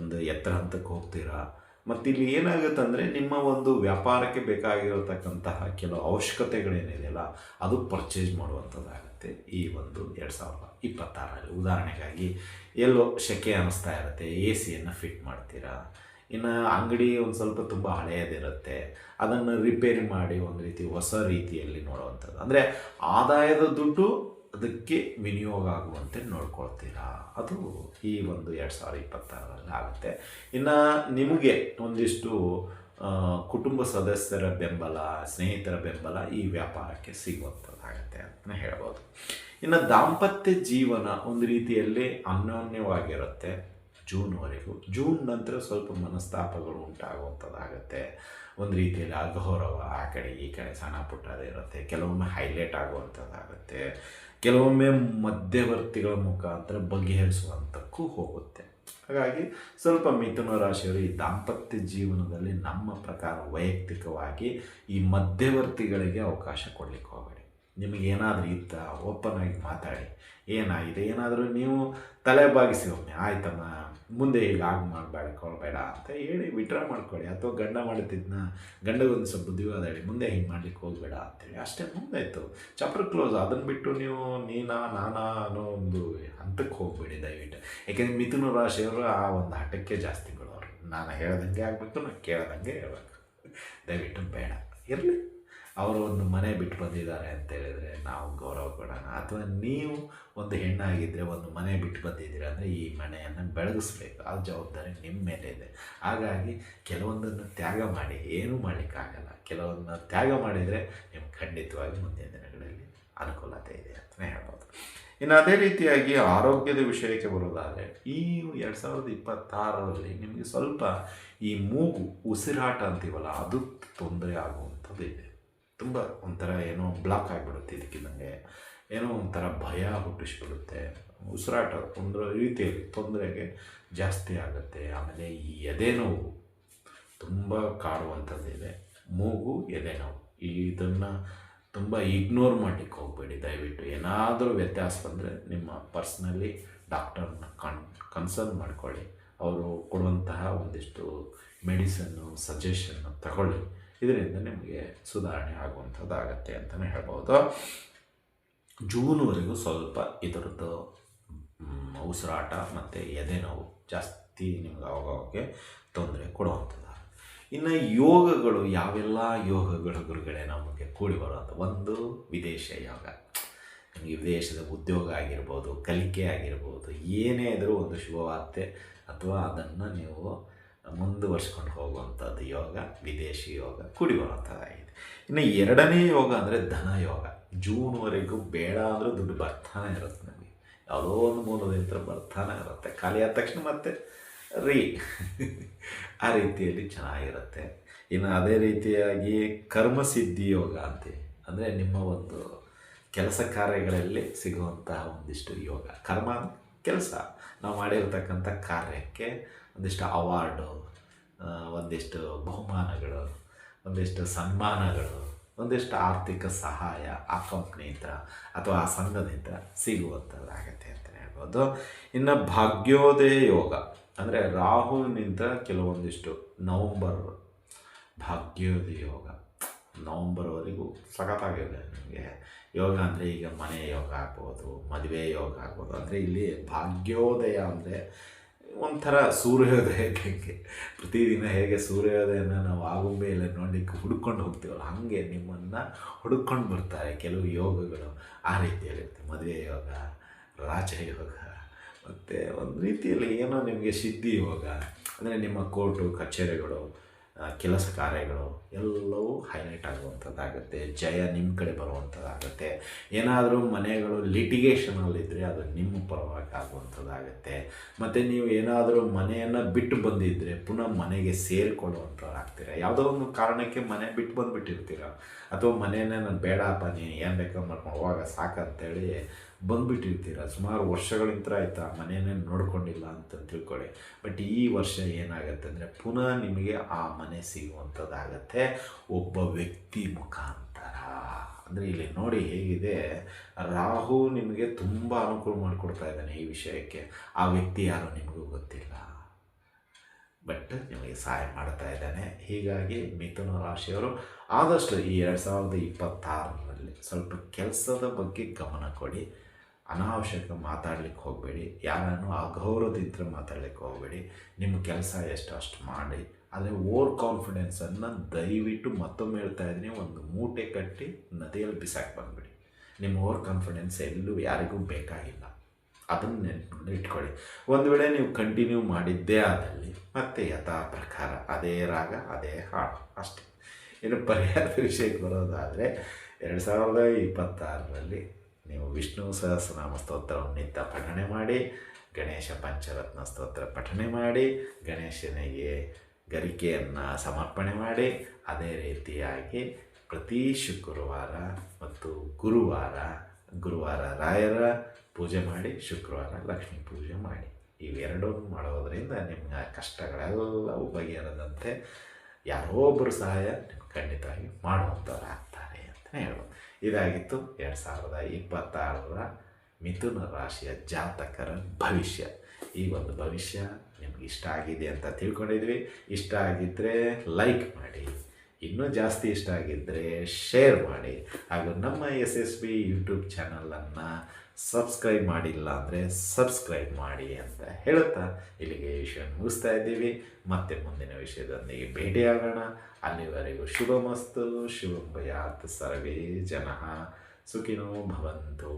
ಒಂದು ಎತ್ತರ ಹಂತಕ್ಕೆ ಹೋಗ್ತೀರಾ? ಮತ್ತು ಇಲ್ಲಿ ಏನಾಗುತ್ತೆ ಅಂದರೆ ನಿಮ್ಮ ಒಂದು ವ್ಯಾಪಾರಕ್ಕೆ ಬೇಕಾಗಿರತಕ್ಕಂತಹ ಕೆಲವು ಅವಶ್ಯಕತೆಗಳೇನಿದೆಯಲ್ಲ ಅದು ಪರ್ಚೇಸ್ ಮಾಡುವಂಥದ್ದಾಗುತ್ತೆ ಈ ಒಂದು ಎರಡು ಸಾವಿರದ ಇಪ್ಪತ್ತಾರರಲ್ಲಿ. ಉದಾಹರಣೆಗಾಗಿ, ಎಲ್ಲೋ ಸೆಕೆ ಅನ್ನಿಸ್ತಾ ಇರುತ್ತೆ ಎ ಸಿಯನ್ನು ಫಿಟ್ ಮಾಡ್ತೀರಾ? ಇನ್ನು ಅಂಗಡಿ ಒಂದು ಸ್ವಲ್ಪ ತುಂಬ ಹಳೆಯದಿರುತ್ತೆ ಅದನ್ನು ರಿಪೇರಿ ಮಾಡಿ ಒಂದು ರೀತಿ ಹೊಸ ರೀತಿಯಲ್ಲಿ ನೋಡುವಂಥದ್ದು. ಅಂದರೆ ಆದಾಯದ ದುಡ್ಡು ಅದಕ್ಕೆ ವಿನಿಯೋಗ ಆಗುವಂತೆ ನೋಡ್ಕೊಳ್ತೀರಾ? ಅದು ಈ ಒಂದು ಎರಡು ಸಾವಿರ ಇಪ್ಪತ್ತಾರರಲ್ಲಿ ಆಗುತ್ತೆ. ಇನ್ನು ನಿಮಗೆ ಒಂದಿಷ್ಟು ಕುಟುಂಬ ಸದಸ್ಯರ ಬೆಂಬಲ, ಸ್ನೇಹಿತರ ಬೆಂಬಲ ಈ ವ್ಯಾಪಾರಕ್ಕೆ ಸಿಗುವಂಥದ್ದಾಗತ್ತೆ ಅಂತಲೇ ಹೇಳ್ಬೋದು. ಇನ್ನು ದಾಂಪತ್ಯ ಜೀವನ ಒಂದು ರೀತಿಯಲ್ಲಿ ಅನ್ಯೋನ್ಯವಾಗಿರುತ್ತೆ ಜೂನ್ವರೆಗೂ. ಜೂನ್ ನಂತರ ಸ್ವಲ್ಪ ಮನಸ್ತಾಪಗಳು ಉಂಟಾಗುವಂಥದ್ದಾಗತ್ತೆ ಒಂದು ರೀತಿಯಲ್ಲಿ ಅಗೌರವ ಆ ಕಡೆ ಈ ಕಡೆ ಸಣ್ಣ ಪುಟ್ಟದೇ ಇರುತ್ತೆ. ಕೆಲವೊಮ್ಮೆ ಹೈಲೈಟ್ ಆಗುವಂಥದ್ದಾಗುತ್ತೆ ಕೆಲವೊಮ್ಮೆ ಮಧ್ಯವರ್ತಿಗಳ ಮುಖಾಂತರ ಬಗೆಹರಿಸುವಂಥಕ್ಕೂ ಹೋಗುತ್ತೆ. ಹಾಗಾಗಿ ಸ್ವಲ್ಪ ಮಿಥುನ ರಾಶಿಯವರು ಈ ದಾಂಪತ್ಯ ಜೀವನದಲ್ಲಿ ನಮ್ಮ ಪ್ರಕಾರ ವೈಯಕ್ತಿಕವಾಗಿ ಈ ಮಧ್ಯವರ್ತಿಗಳಿಗೆ ಅವಕಾಶ ಕೊಡಲಿಕ್ಕೆ ಹೋಗಬೇಡಿ. ನಿಮಗೆ ಏನಾದರೂ ಇತ್ತ ಓಪನ್ ಆಗಿ ಮಾತಾಡಿ. ಏನಾಗಿದೆ? ಏನಾದರೂ ನೀವು ತಲೆ ಬಾಗಿಸಿ ಒಮ್ಮೆ. ಆಯ್ತಮ್ಮ. ಮುಂದೆ ಈಗ ಆಗ ಮಾಡಬೇಡ, ಕೊಡಬೇಡ ಅಂತ ಹೇಳಿ ವಿಡ್ರಾ ಮಾಡ್ಕೊಳ್ಳಿ ಅಥವಾ ಗಂಡ ಮಾಡುತ್ತಿದ್ನ ಗಂಡಗೊಂದು ಸ್ವಲ್ಪ ಬುದ್ಧಿವಾದ ಹೇಳಿ ಮುಂದೆ ಹಿಂಗೆ ಮಾಡ್ಲಿಕ್ಕೆ ಹೋಗಬೇಡ ಅಂತೇಳಿ. ಅಷ್ಟೇ ಮುಂದಾಯಿತು. ಚಪ್ರ ಕ್ಲೋಸ್ ಅದನ್ನು ಬಿಟ್ಟು ನೀವು, ನೀನಾ, ನಾನಾ ಅನ್ನೋ ಒಂದು ಹಂತಕ್ಕೆ ಹೋಗಬೇಡಿ ದಯವಿಟ್ಟು. ಯಾಕೆಂದರೆ ಮಿಥುನ ರಾಶಿಯವರು ಆ ಒಂದು ಹಠಕ್ಕೆ ಜಾಸ್ತಿ ಬಿಡೋರು ನಾನು ಹೇಳ್ದಂಗೆ ಆಗಬೇಕು, ನಾನು ಕೇಳ್ದಂಗೆ ಹೇಳ್ಬೇಕು. ದಯವಿಟ್ಟು ಬೇಡ. ಇರಲಿ. ಅವರು ಒಂದು ಮನೆ ಬಿಟ್ಟು ಬಂದಿದ್ದಾರೆ ಅಂತ ಹೇಳಿದರೆ ನಾವು ಗೌರವ ಕೊಡೋಣ. ಅಥವಾ ನೀವು ಒಂದು ಹೆಣ್ಣಾಗಿದ್ದರೆ ಒಂದು ಮನೆ ಬಿಟ್ಟು ಬಂದಿದ್ದೀರ ಅಂದರೆ ಈ ಮನೆಯನ್ನು ಬೆಳಗಿಸ್ಬೇಕು. ಆ ಜವಾಬ್ದಾರಿ ನಿಮ್ಮ ಮೇಲೆ ಇದೆ. ಹಾಗಾಗಿ ಕೆಲವೊಂದನ್ನು ತ್ಯಾಗ ಮಾಡಿ, ಏನೂ ಮಾಡಲಿಕ್ಕಾಗಲ್ಲ. ಕೆಲವೊಂದನ್ನು ತ್ಯಾಗ ಮಾಡಿದರೆ ನಿಮ್ಗೆ ಖಂಡಿತವಾಗಿ ಮುಂದಿನ ದಿನಗಳಲ್ಲಿ ಅನುಕೂಲತೆ ಇದೆ ಅಂತಲೇ ಹೇಳ್ಬೋದು. ಇನ್ನು ಅದೇ ರೀತಿಯಾಗಿ ಆರೋಗ್ಯದ ವಿಷಯಕ್ಕೆ ಬರೋದಾದರೆ ಈ ಎರಡು ಸಾವಿರದ ಇಪ್ಪತ್ತಾರರಲ್ಲಿ ನಿಮಗೆ ಸ್ವಲ್ಪ ಈ ಮೂಗು ಉಸಿರಾಟ ಅಂತೀವಲ್ಲ, ಅದು ತೊಂದರೆ ಆಗುವಂಥದ್ದು ಇದೆ. ತುಂಬ ಒಂಥರ ಏನೋ ಬ್ಲಾಕ್ ಆಗಿಬಿಡುತ್ತೆ ಇದಕ್ಕಿದ್ದಂಗೆ. ಏನೋ ಒಂಥರ ಭಯ ಹುಟ್ಟಿಸ್ಬಿಡುತ್ತೆ. ಉಸಿರಾಟ ತೊಂದರೆ ರೀತಿಯಲ್ಲಿ ತೊಂದರೆಗೆ ಜಾಸ್ತಿ ಆಗುತ್ತೆ. ಆಮೇಲೆ ಈ ಎದೆ ನೋವು ತುಂಬ ಕಾಡುವಂಥದ್ದಿದೆ ಮೂಗು, ಎದೆ ನೋವು. ಇದನ್ನು ತುಂಬ ಇಗ್ನೋರ್ ಮಾಡಲಿಕ್ಕೆ ಹೋಗಬೇಡಿ. ದಯವಿಟ್ಟು ಏನಾದರೂ ವ್ಯತ್ಯಾಸ ಬಂದರೆ ನಿಮ್ಮ ಪರ್ಸ್ನಲಿ ಡಾಕ್ಟರ್ನ ಕನ್, ಕನ್ಸಲ್ಟ್ ಮಾಡ್ಕೊಳ್ಳಿ. ಅವರು ಕೊಡುವಂತಹ ಒಂದಿಷ್ಟು ಮೆಡಿಸನ್ನು, ಸಜೆಷನ್ನು ತಗೊಳ್ಳಿ. ಇದರಿಂದ ನಿಮಗೆ ಸುಧಾರಣೆ ಆಗುವಂಥದ್ದಾಗತ್ತೆ ಅಂತಲೇ ಹೇಳ್ಬೋದು. ಜೂನ್ವರೆಗೂ ಸ್ವಲ್ಪ ಇದರದ್ದು ಉಸಿರಾಟ ಮತ್ತು ಎದೆ ನೋವು ಜಾಸ್ತಿ ನಿಮ್ಗೆ ಅವಾಗವಾಗೆ ತೊಂದರೆ ಕೊಡುವಂಥದ್ದು ಇನ್ನು ಯೋಗಗಳು, ಯಾವೆಲ್ಲ ಯೋಗಗಳ ಗುರುಗಳೇ ನಮಗೆ ಕೂಡಿ ಬರುವಂಥ ಒಂದು ವಿದೇಶ ಯೋಗ. ನಿಮಗೆ ವಿದೇಶದ ಉದ್ಯೋಗ ಆಗಿರ್ಬೋದು, ಕಲಿಕೆ ಆಗಿರ್ಬೋದು, ಏನೇ ಇದ್ರೂ ಒಂದು ಶುಭವಾರ್ತೆ ಅಥವಾ ಅದನ್ನು ನೀವು ಮುಂದುವರ್ಸ್ಕೊಂಡು ಹೋಗುವಂಥದ್ದು ಯೋಗ, ವಿದೇಶಿ ಯೋಗ ಕೂಡಿ ಇದೆ ಇನ್ನು ಎರಡನೇ ಯೋಗ ಅಂದರೆ ಧನ ಯೋಗ. ಜೂನ್ವರೆಗೂ ಬೇಡ ಅಂದರೂ ದುಡ್ಡು ಬರ್ತಾನೆ ಇರುತ್ತೆ ನಮಗೆ. ಯಾವುದೋ ಒಂದು ಮೂಲದಿಂದ ಬರ್ತಾನೆ ಇರುತ್ತೆ. ಖಾಲಿ ಆದ ತಕ್ಷಣ ಮತ್ತೆ ರೀ ಆ ರೀತಿಯಲ್ಲಿ ಚೆನ್ನಾಗಿರುತ್ತೆ. ಇನ್ನು ಅದೇ ರೀತಿಯಾಗಿ ಕರ್ಮಸಿದ್ಧಿ ಯೋಗ ಅಂತೀವಿ. ಅಂದರೆ ನಿಮ್ಮ ಒಂದು ಕೆಲಸ ಕಾರ್ಯಗಳಲ್ಲಿ ಸಿಗುವಂತಹ ಒಂದಿಷ್ಟು ಯೋಗ. ಕರ್ಮ ಕೆಲಸ. ನಾವು ಮಾಡಿರ್ತಕ್ಕಂಥ ಕಾರ್ಯಕ್ಕೆ ಒಂದಿಷ್ಟು ಅವಾರ್ಡು ಒಂದಿಷ್ಟು ಬಹುಮಾನಗಳು, ಒಂದಿಷ್ಟು ಸನ್ಮಾನಗಳು, ಒಂದಿಷ್ಟು ಆರ್ಥಿಕ ಸಹಾಯ ಆ ಕಂಪ್ನಿಯಿಂದ ಅಥವಾ ಆ ಸಂಘದಿಂದ ಸಿಗುವಂಥದ್ದಾಗತ್ತೆ ಅಂತಲೇ ಹೇಳ್ಬೋದು. ಇನ್ನು ಭಾಗ್ಯೋದಯ ಯೋಗ, ಅಂದರೆ ರಾಹುವಿನಿಂದ ಕೆಲವೊಂದಿಷ್ಟು ನವಂಬರ್ ಭಾಗ್ಯೋದಯ ಯೋಗ, ನವಂಬರ್ವರೆಗೂ ಸಖತ್ತಾಗಿದೆ ನಿಮಗೆ. ಯೋಗ ಅಂದರೆ ಈಗ ಮನೆ ಯೋಗ ಆಗ್ಬೋದು, ಮದುವೆ ಯೋಗ ಆಗ್ಬೋದು, ಅಂದರೆ ಇಲ್ಲಿ ಭಾಗ್ಯೋದಯ ಅಂದರೆ ಒಂಥರ ಸೂರ್ಯೋದಯ ಹೇಗೆ ಪ್ರತಿದಿನ ಹೇಗೆ ಸೂರ್ಯೋದಯನ ನಾವು ಆಗುಂಬೆಯಲ್ಲಿ ನೋಡಲಿಕ್ಕೆ ಹುಡ್ಕೊಂಡು ಹೋಗ್ತೀವಲ್ಲ, ಹಾಗೆ ನಿಮ್ಮನ್ನು ಹುಡುಕೊಂಡು ಬರ್ತಾರೆ ಕೆಲವು ಯೋಗಗಳು ಆ ರೀತಿಯಲ್ಲಿರುತ್ತೆ ಮದುವೆ ಯೋಗ ರಾಜಯೋಗ ಮತ್ತು ಒಂದು ರೀತಿಯಲ್ಲಿ ಏನೋ ನಿಮಗೆ ಸಿದ್ಧಿ ಯೋಗ, ಅಂದರೆ ನಿಮ್ಮ ಕೋರ್ಟು, ಕಚೇರಿಗಳು ಕೆಲಸ ಕಾರ್ಯಗಳು ಎಲ್ಲವೂ ಹೈಲೈಟ್ ಆಗುವಂಥದ್ದಾಗುತ್ತೆ. ಜಯ ನಿಮ್ಮ ಕಡೆ ಬರುವಂಥದ್ದಾಗುತ್ತೆ. ಏನಾದರೂ ಮನೆಗಳು ಲಿಟಿಗೇಷನಲ್ಲಿದ್ದರೆ ಅದು ನಿಮ್ಮ ಪರವಾಗಿ ಆಗುವಂಥದ್ದಾಗುತ್ತೆ. ಮತ್ತು ನೀವು ಏನಾದರೂ ಮನೆಯನ್ನು ಬಿಟ್ಟು ಬಂದಿದ್ದರೆ ಪುನಃ ಮನೆಗೆ ಸೇರಿಕೊಳ್ಳುವಂಥವ್ರಾಗ್ತೀರ? ಯಾವುದೋ ಒಂದು ಕಾರಣಕ್ಕೆ ಮನೆ ಬಿಟ್ಟು ಬಂದುಬಿಟ್ಟಿರ್ತೀರ? ಅಥವಾ ಮನೆಯನ್ನೇ ನಾನು ಬೇಡಪ್ಪ ನೀನು ಏನು ಬೇಕೋ ಮಾಡ್ಕೊಂಡು ಹೋಗ, ಸಾಕಂತೇಳಿ ಬಂದುಬಿಟ್ಟಿರ್ತೀರ. ಸುಮಾರು ವರ್ಷಗಳಿಂದ ಆಯ್ತಾ ಮನೆಯೇ ನೋಡ್ಕೊಂಡಿಲ್ಲ ಅಂತ ತಿಳ್ಕೊಳ್ಳಿ ಬಟ್ ಈ ವರ್ಷ ಏನಾಗುತ್ತೆ ಅಂದರೆ ಪುನಃ ನಿಮಗೆ ಆ ಮನೆ ಸಿಗುವಂಥದ್ದಾಗತ್ತೆ. ಒಬ್ಬ ವ್ಯಕ್ತಿ ಮುಖಾಂತರ. ಅಂದರೆ ಇಲ್ಲಿ ನೋಡಿ ಹೇಗಿದೆ, ರಾಹು ನಿಮಗೆ ತುಂಬ ಅನುಕೂಲ ಮಾಡಿಕೊಡ್ತಾ ಇದ್ದಾನೆ ಈ ವಿಷಯಕ್ಕೆ. ಆ ವ್ಯಕ್ತಿ ಯಾರು ನಿಮಗೂ ಗೊತ್ತಿಲ್ಲ. ಬಟ್ ನಿಮಗೆ ಸಹಾಯ ಮಾಡ್ತಾ ಇದ್ದಾನೆ. ಹೀಗಾಗಿ ಮಿಥುನ ರಾಶಿಯವರು ಆದಷ್ಟು ಈ ಎರಡು ಸಾವಿರದ ಇಪ್ಪತ್ತಾರರಲ್ಲಿ ಸ್ವಲ್ಪ ಕೆಲಸದ ಬಗ್ಗೆ ಗಮನ ಕೊಡಿ. ಅನಾವಶ್ಯಕ ಮಾತಾಡ್ಲಿಕ್ಕೆ ಹೋಗಬೇಡಿ. ಯಾರನ್ನು ಅಗೌರವದಿಂದ ಮಾತಾಡ್ಲಿಕ್ಕೆ ಹೋಗಬೇಡಿ. ನಿಮ್ಮ ಕೆಲಸ ಎಷ್ಟು ಅಷ್ಟು ಮಾಡಿ. ಆದರೆ ಓವರ್ ಕಾನ್ಫಿಡೆನ್ಸನ್ನು ದಯವಿಟ್ಟು ಮತ್ತೊಮ್ಮೆ ಹೇಳ್ತಾ ಇದ್ದೀನಿ, ಒಂದು ಮೂಟೆ ಕಟ್ಟಿ ನದಿಯಲ್ಲಿ ಬಿಸಾಕಿ ಬಂದ್ಬಿಡಿ. ನಿಮ್ಮ ಓವರ್ ಕಾನ್ಫಿಡೆನ್ಸ್ ಎಲ್ಲೂ ಯಾರಿಗೂ ಬೇಕಾಗಿಲ್ಲ. ಅದನ್ನು ನೆನ್ಪು ಇಟ್ಕೊಳ್ಳಿ. ಒಂದು ವೇಳೆ ನೀವು ಕಂಟಿನ್ಯೂ ಮಾಡಿದ್ದೇ ಆದಲ್ಲಿ ಮತ್ತೆ ಯಥಾ ಪ್ರಕಾರ ಅದೇ ರಾಗ, ಅದೇ ಹಾಡು. ಅಷ್ಟೇ. ಇನ್ನು ಪರಿಹಾರದ ವಿಷಯಕ್ಕೆ ಬರೋದಾದರೆ, ಎರಡು ಸಾವಿರದ ಇಪ್ಪತ್ತಾರರಲ್ಲಿ ನೀವು ವಿಷ್ಣು ಸಹಸ್ರನಾಮ ಸ್ತೋತ್ರವನ್ನು ನಿತ್ಯ ಪಠಣೆ ಮಾಡಿ, ಗಣೇಶ ಪಂಚರತ್ನ ಸ್ತೋತ್ರ ಪಠಣೆ ಮಾಡಿ, ಗಣೇಶನಿಗೆ ಗರಿಕೆಯನ್ನು ಸಮರ್ಪಣೆ ಮಾಡಿ, ಅದೇ ರೀತಿಯಾಗಿ ಪ್ರತಿ ಶುಕ್ರವಾರ ಮತ್ತು ಗುರುವಾರ ಗುರುವಾರ ರಾಯರ ಪೂಜೆ ಮಾಡಿ, ಶುಕ್ರವಾರ ಲಕ್ಷ್ಮೀ ಪೂಜೆ ಮಾಡಿ. ಇವೆರಡನ್ನು ಮಾಡೋದರಿಂದ ನಿಮ್ಮ ಕಷ್ಟಗಳೆಲ್ಲವೂ ಬಗೆಹರದಂತೆ ಯಾರೋ ಒಬ್ಬರು ಸಹಾಯ ನಿಮ್ಗೆ ಖಂಡಿತವಾಗಿ ಮಾಡುವಂಥವ್ರು ಆಗ್ತಾರೆ ಅಂತಲೇ ಹೇಳ್ಬೋದು. ಇದಾಗಿತ್ತು ಎರಡು ಸಾವಿರದ ಇಪ್ಪತ್ತಾರರ ಮಿಥುನ ರಾಶಿಯ ಜಾತಕರ ಭವಿಷ್ಯ. ಈ ಒಂದು ಭವಿಷ್ಯ ನಿಮ್ಗೆ ಇಷ್ಟ ಆಗಿದೆ ಅಂತ ತಿಳ್ಕೊಂಡಿದ್ವಿ. ಇಷ್ಟ ಆಗಿದ್ದರೆ ಲೈಕ್ ಮಾಡಿ. ಇನ್ನೂ ಜಾಸ್ತಿ ಇಷ್ಟ ಆಗಿದ್ದರೆ ಶೇರ್ ಮಾಡಿ. ಹಾಗೂ ನಮ್ಮ ಎಸ್ ಎಸ್ ಬಿ ಯೂಟ್ಯೂಬ್ ಚಾನಲನ್ನು ಸಬ್ಸ್ಕ್ರೈಬ್ ಮಾಡಿಲ್ಲ ಅಂದರೆ ಸಬ್ಸ್ಕ್ರೈಬ್ ಮಾಡಿ ಅಂತ ಹೇಳುತ್ತಾ ಇಲ್ಲಿಗೆ ವಿಷಯ ಮುಗಿಸ್ತಾ ಇದ್ದೀವಿ. ಮತ್ತೆ ಮುಂದಿನ ವಿಷಯದೊಂದಿಗೆ ಭೇಟಿಯಾಗೋಣ. ಅಲ್ಲಿವರೆಗೂ ಶುಭಮಸ್ತು ಶುಭಂ ಭಯಾತ್ ಸರ್ವೇ ಜನ ಸುಖಿನೋ ಭವಂತು.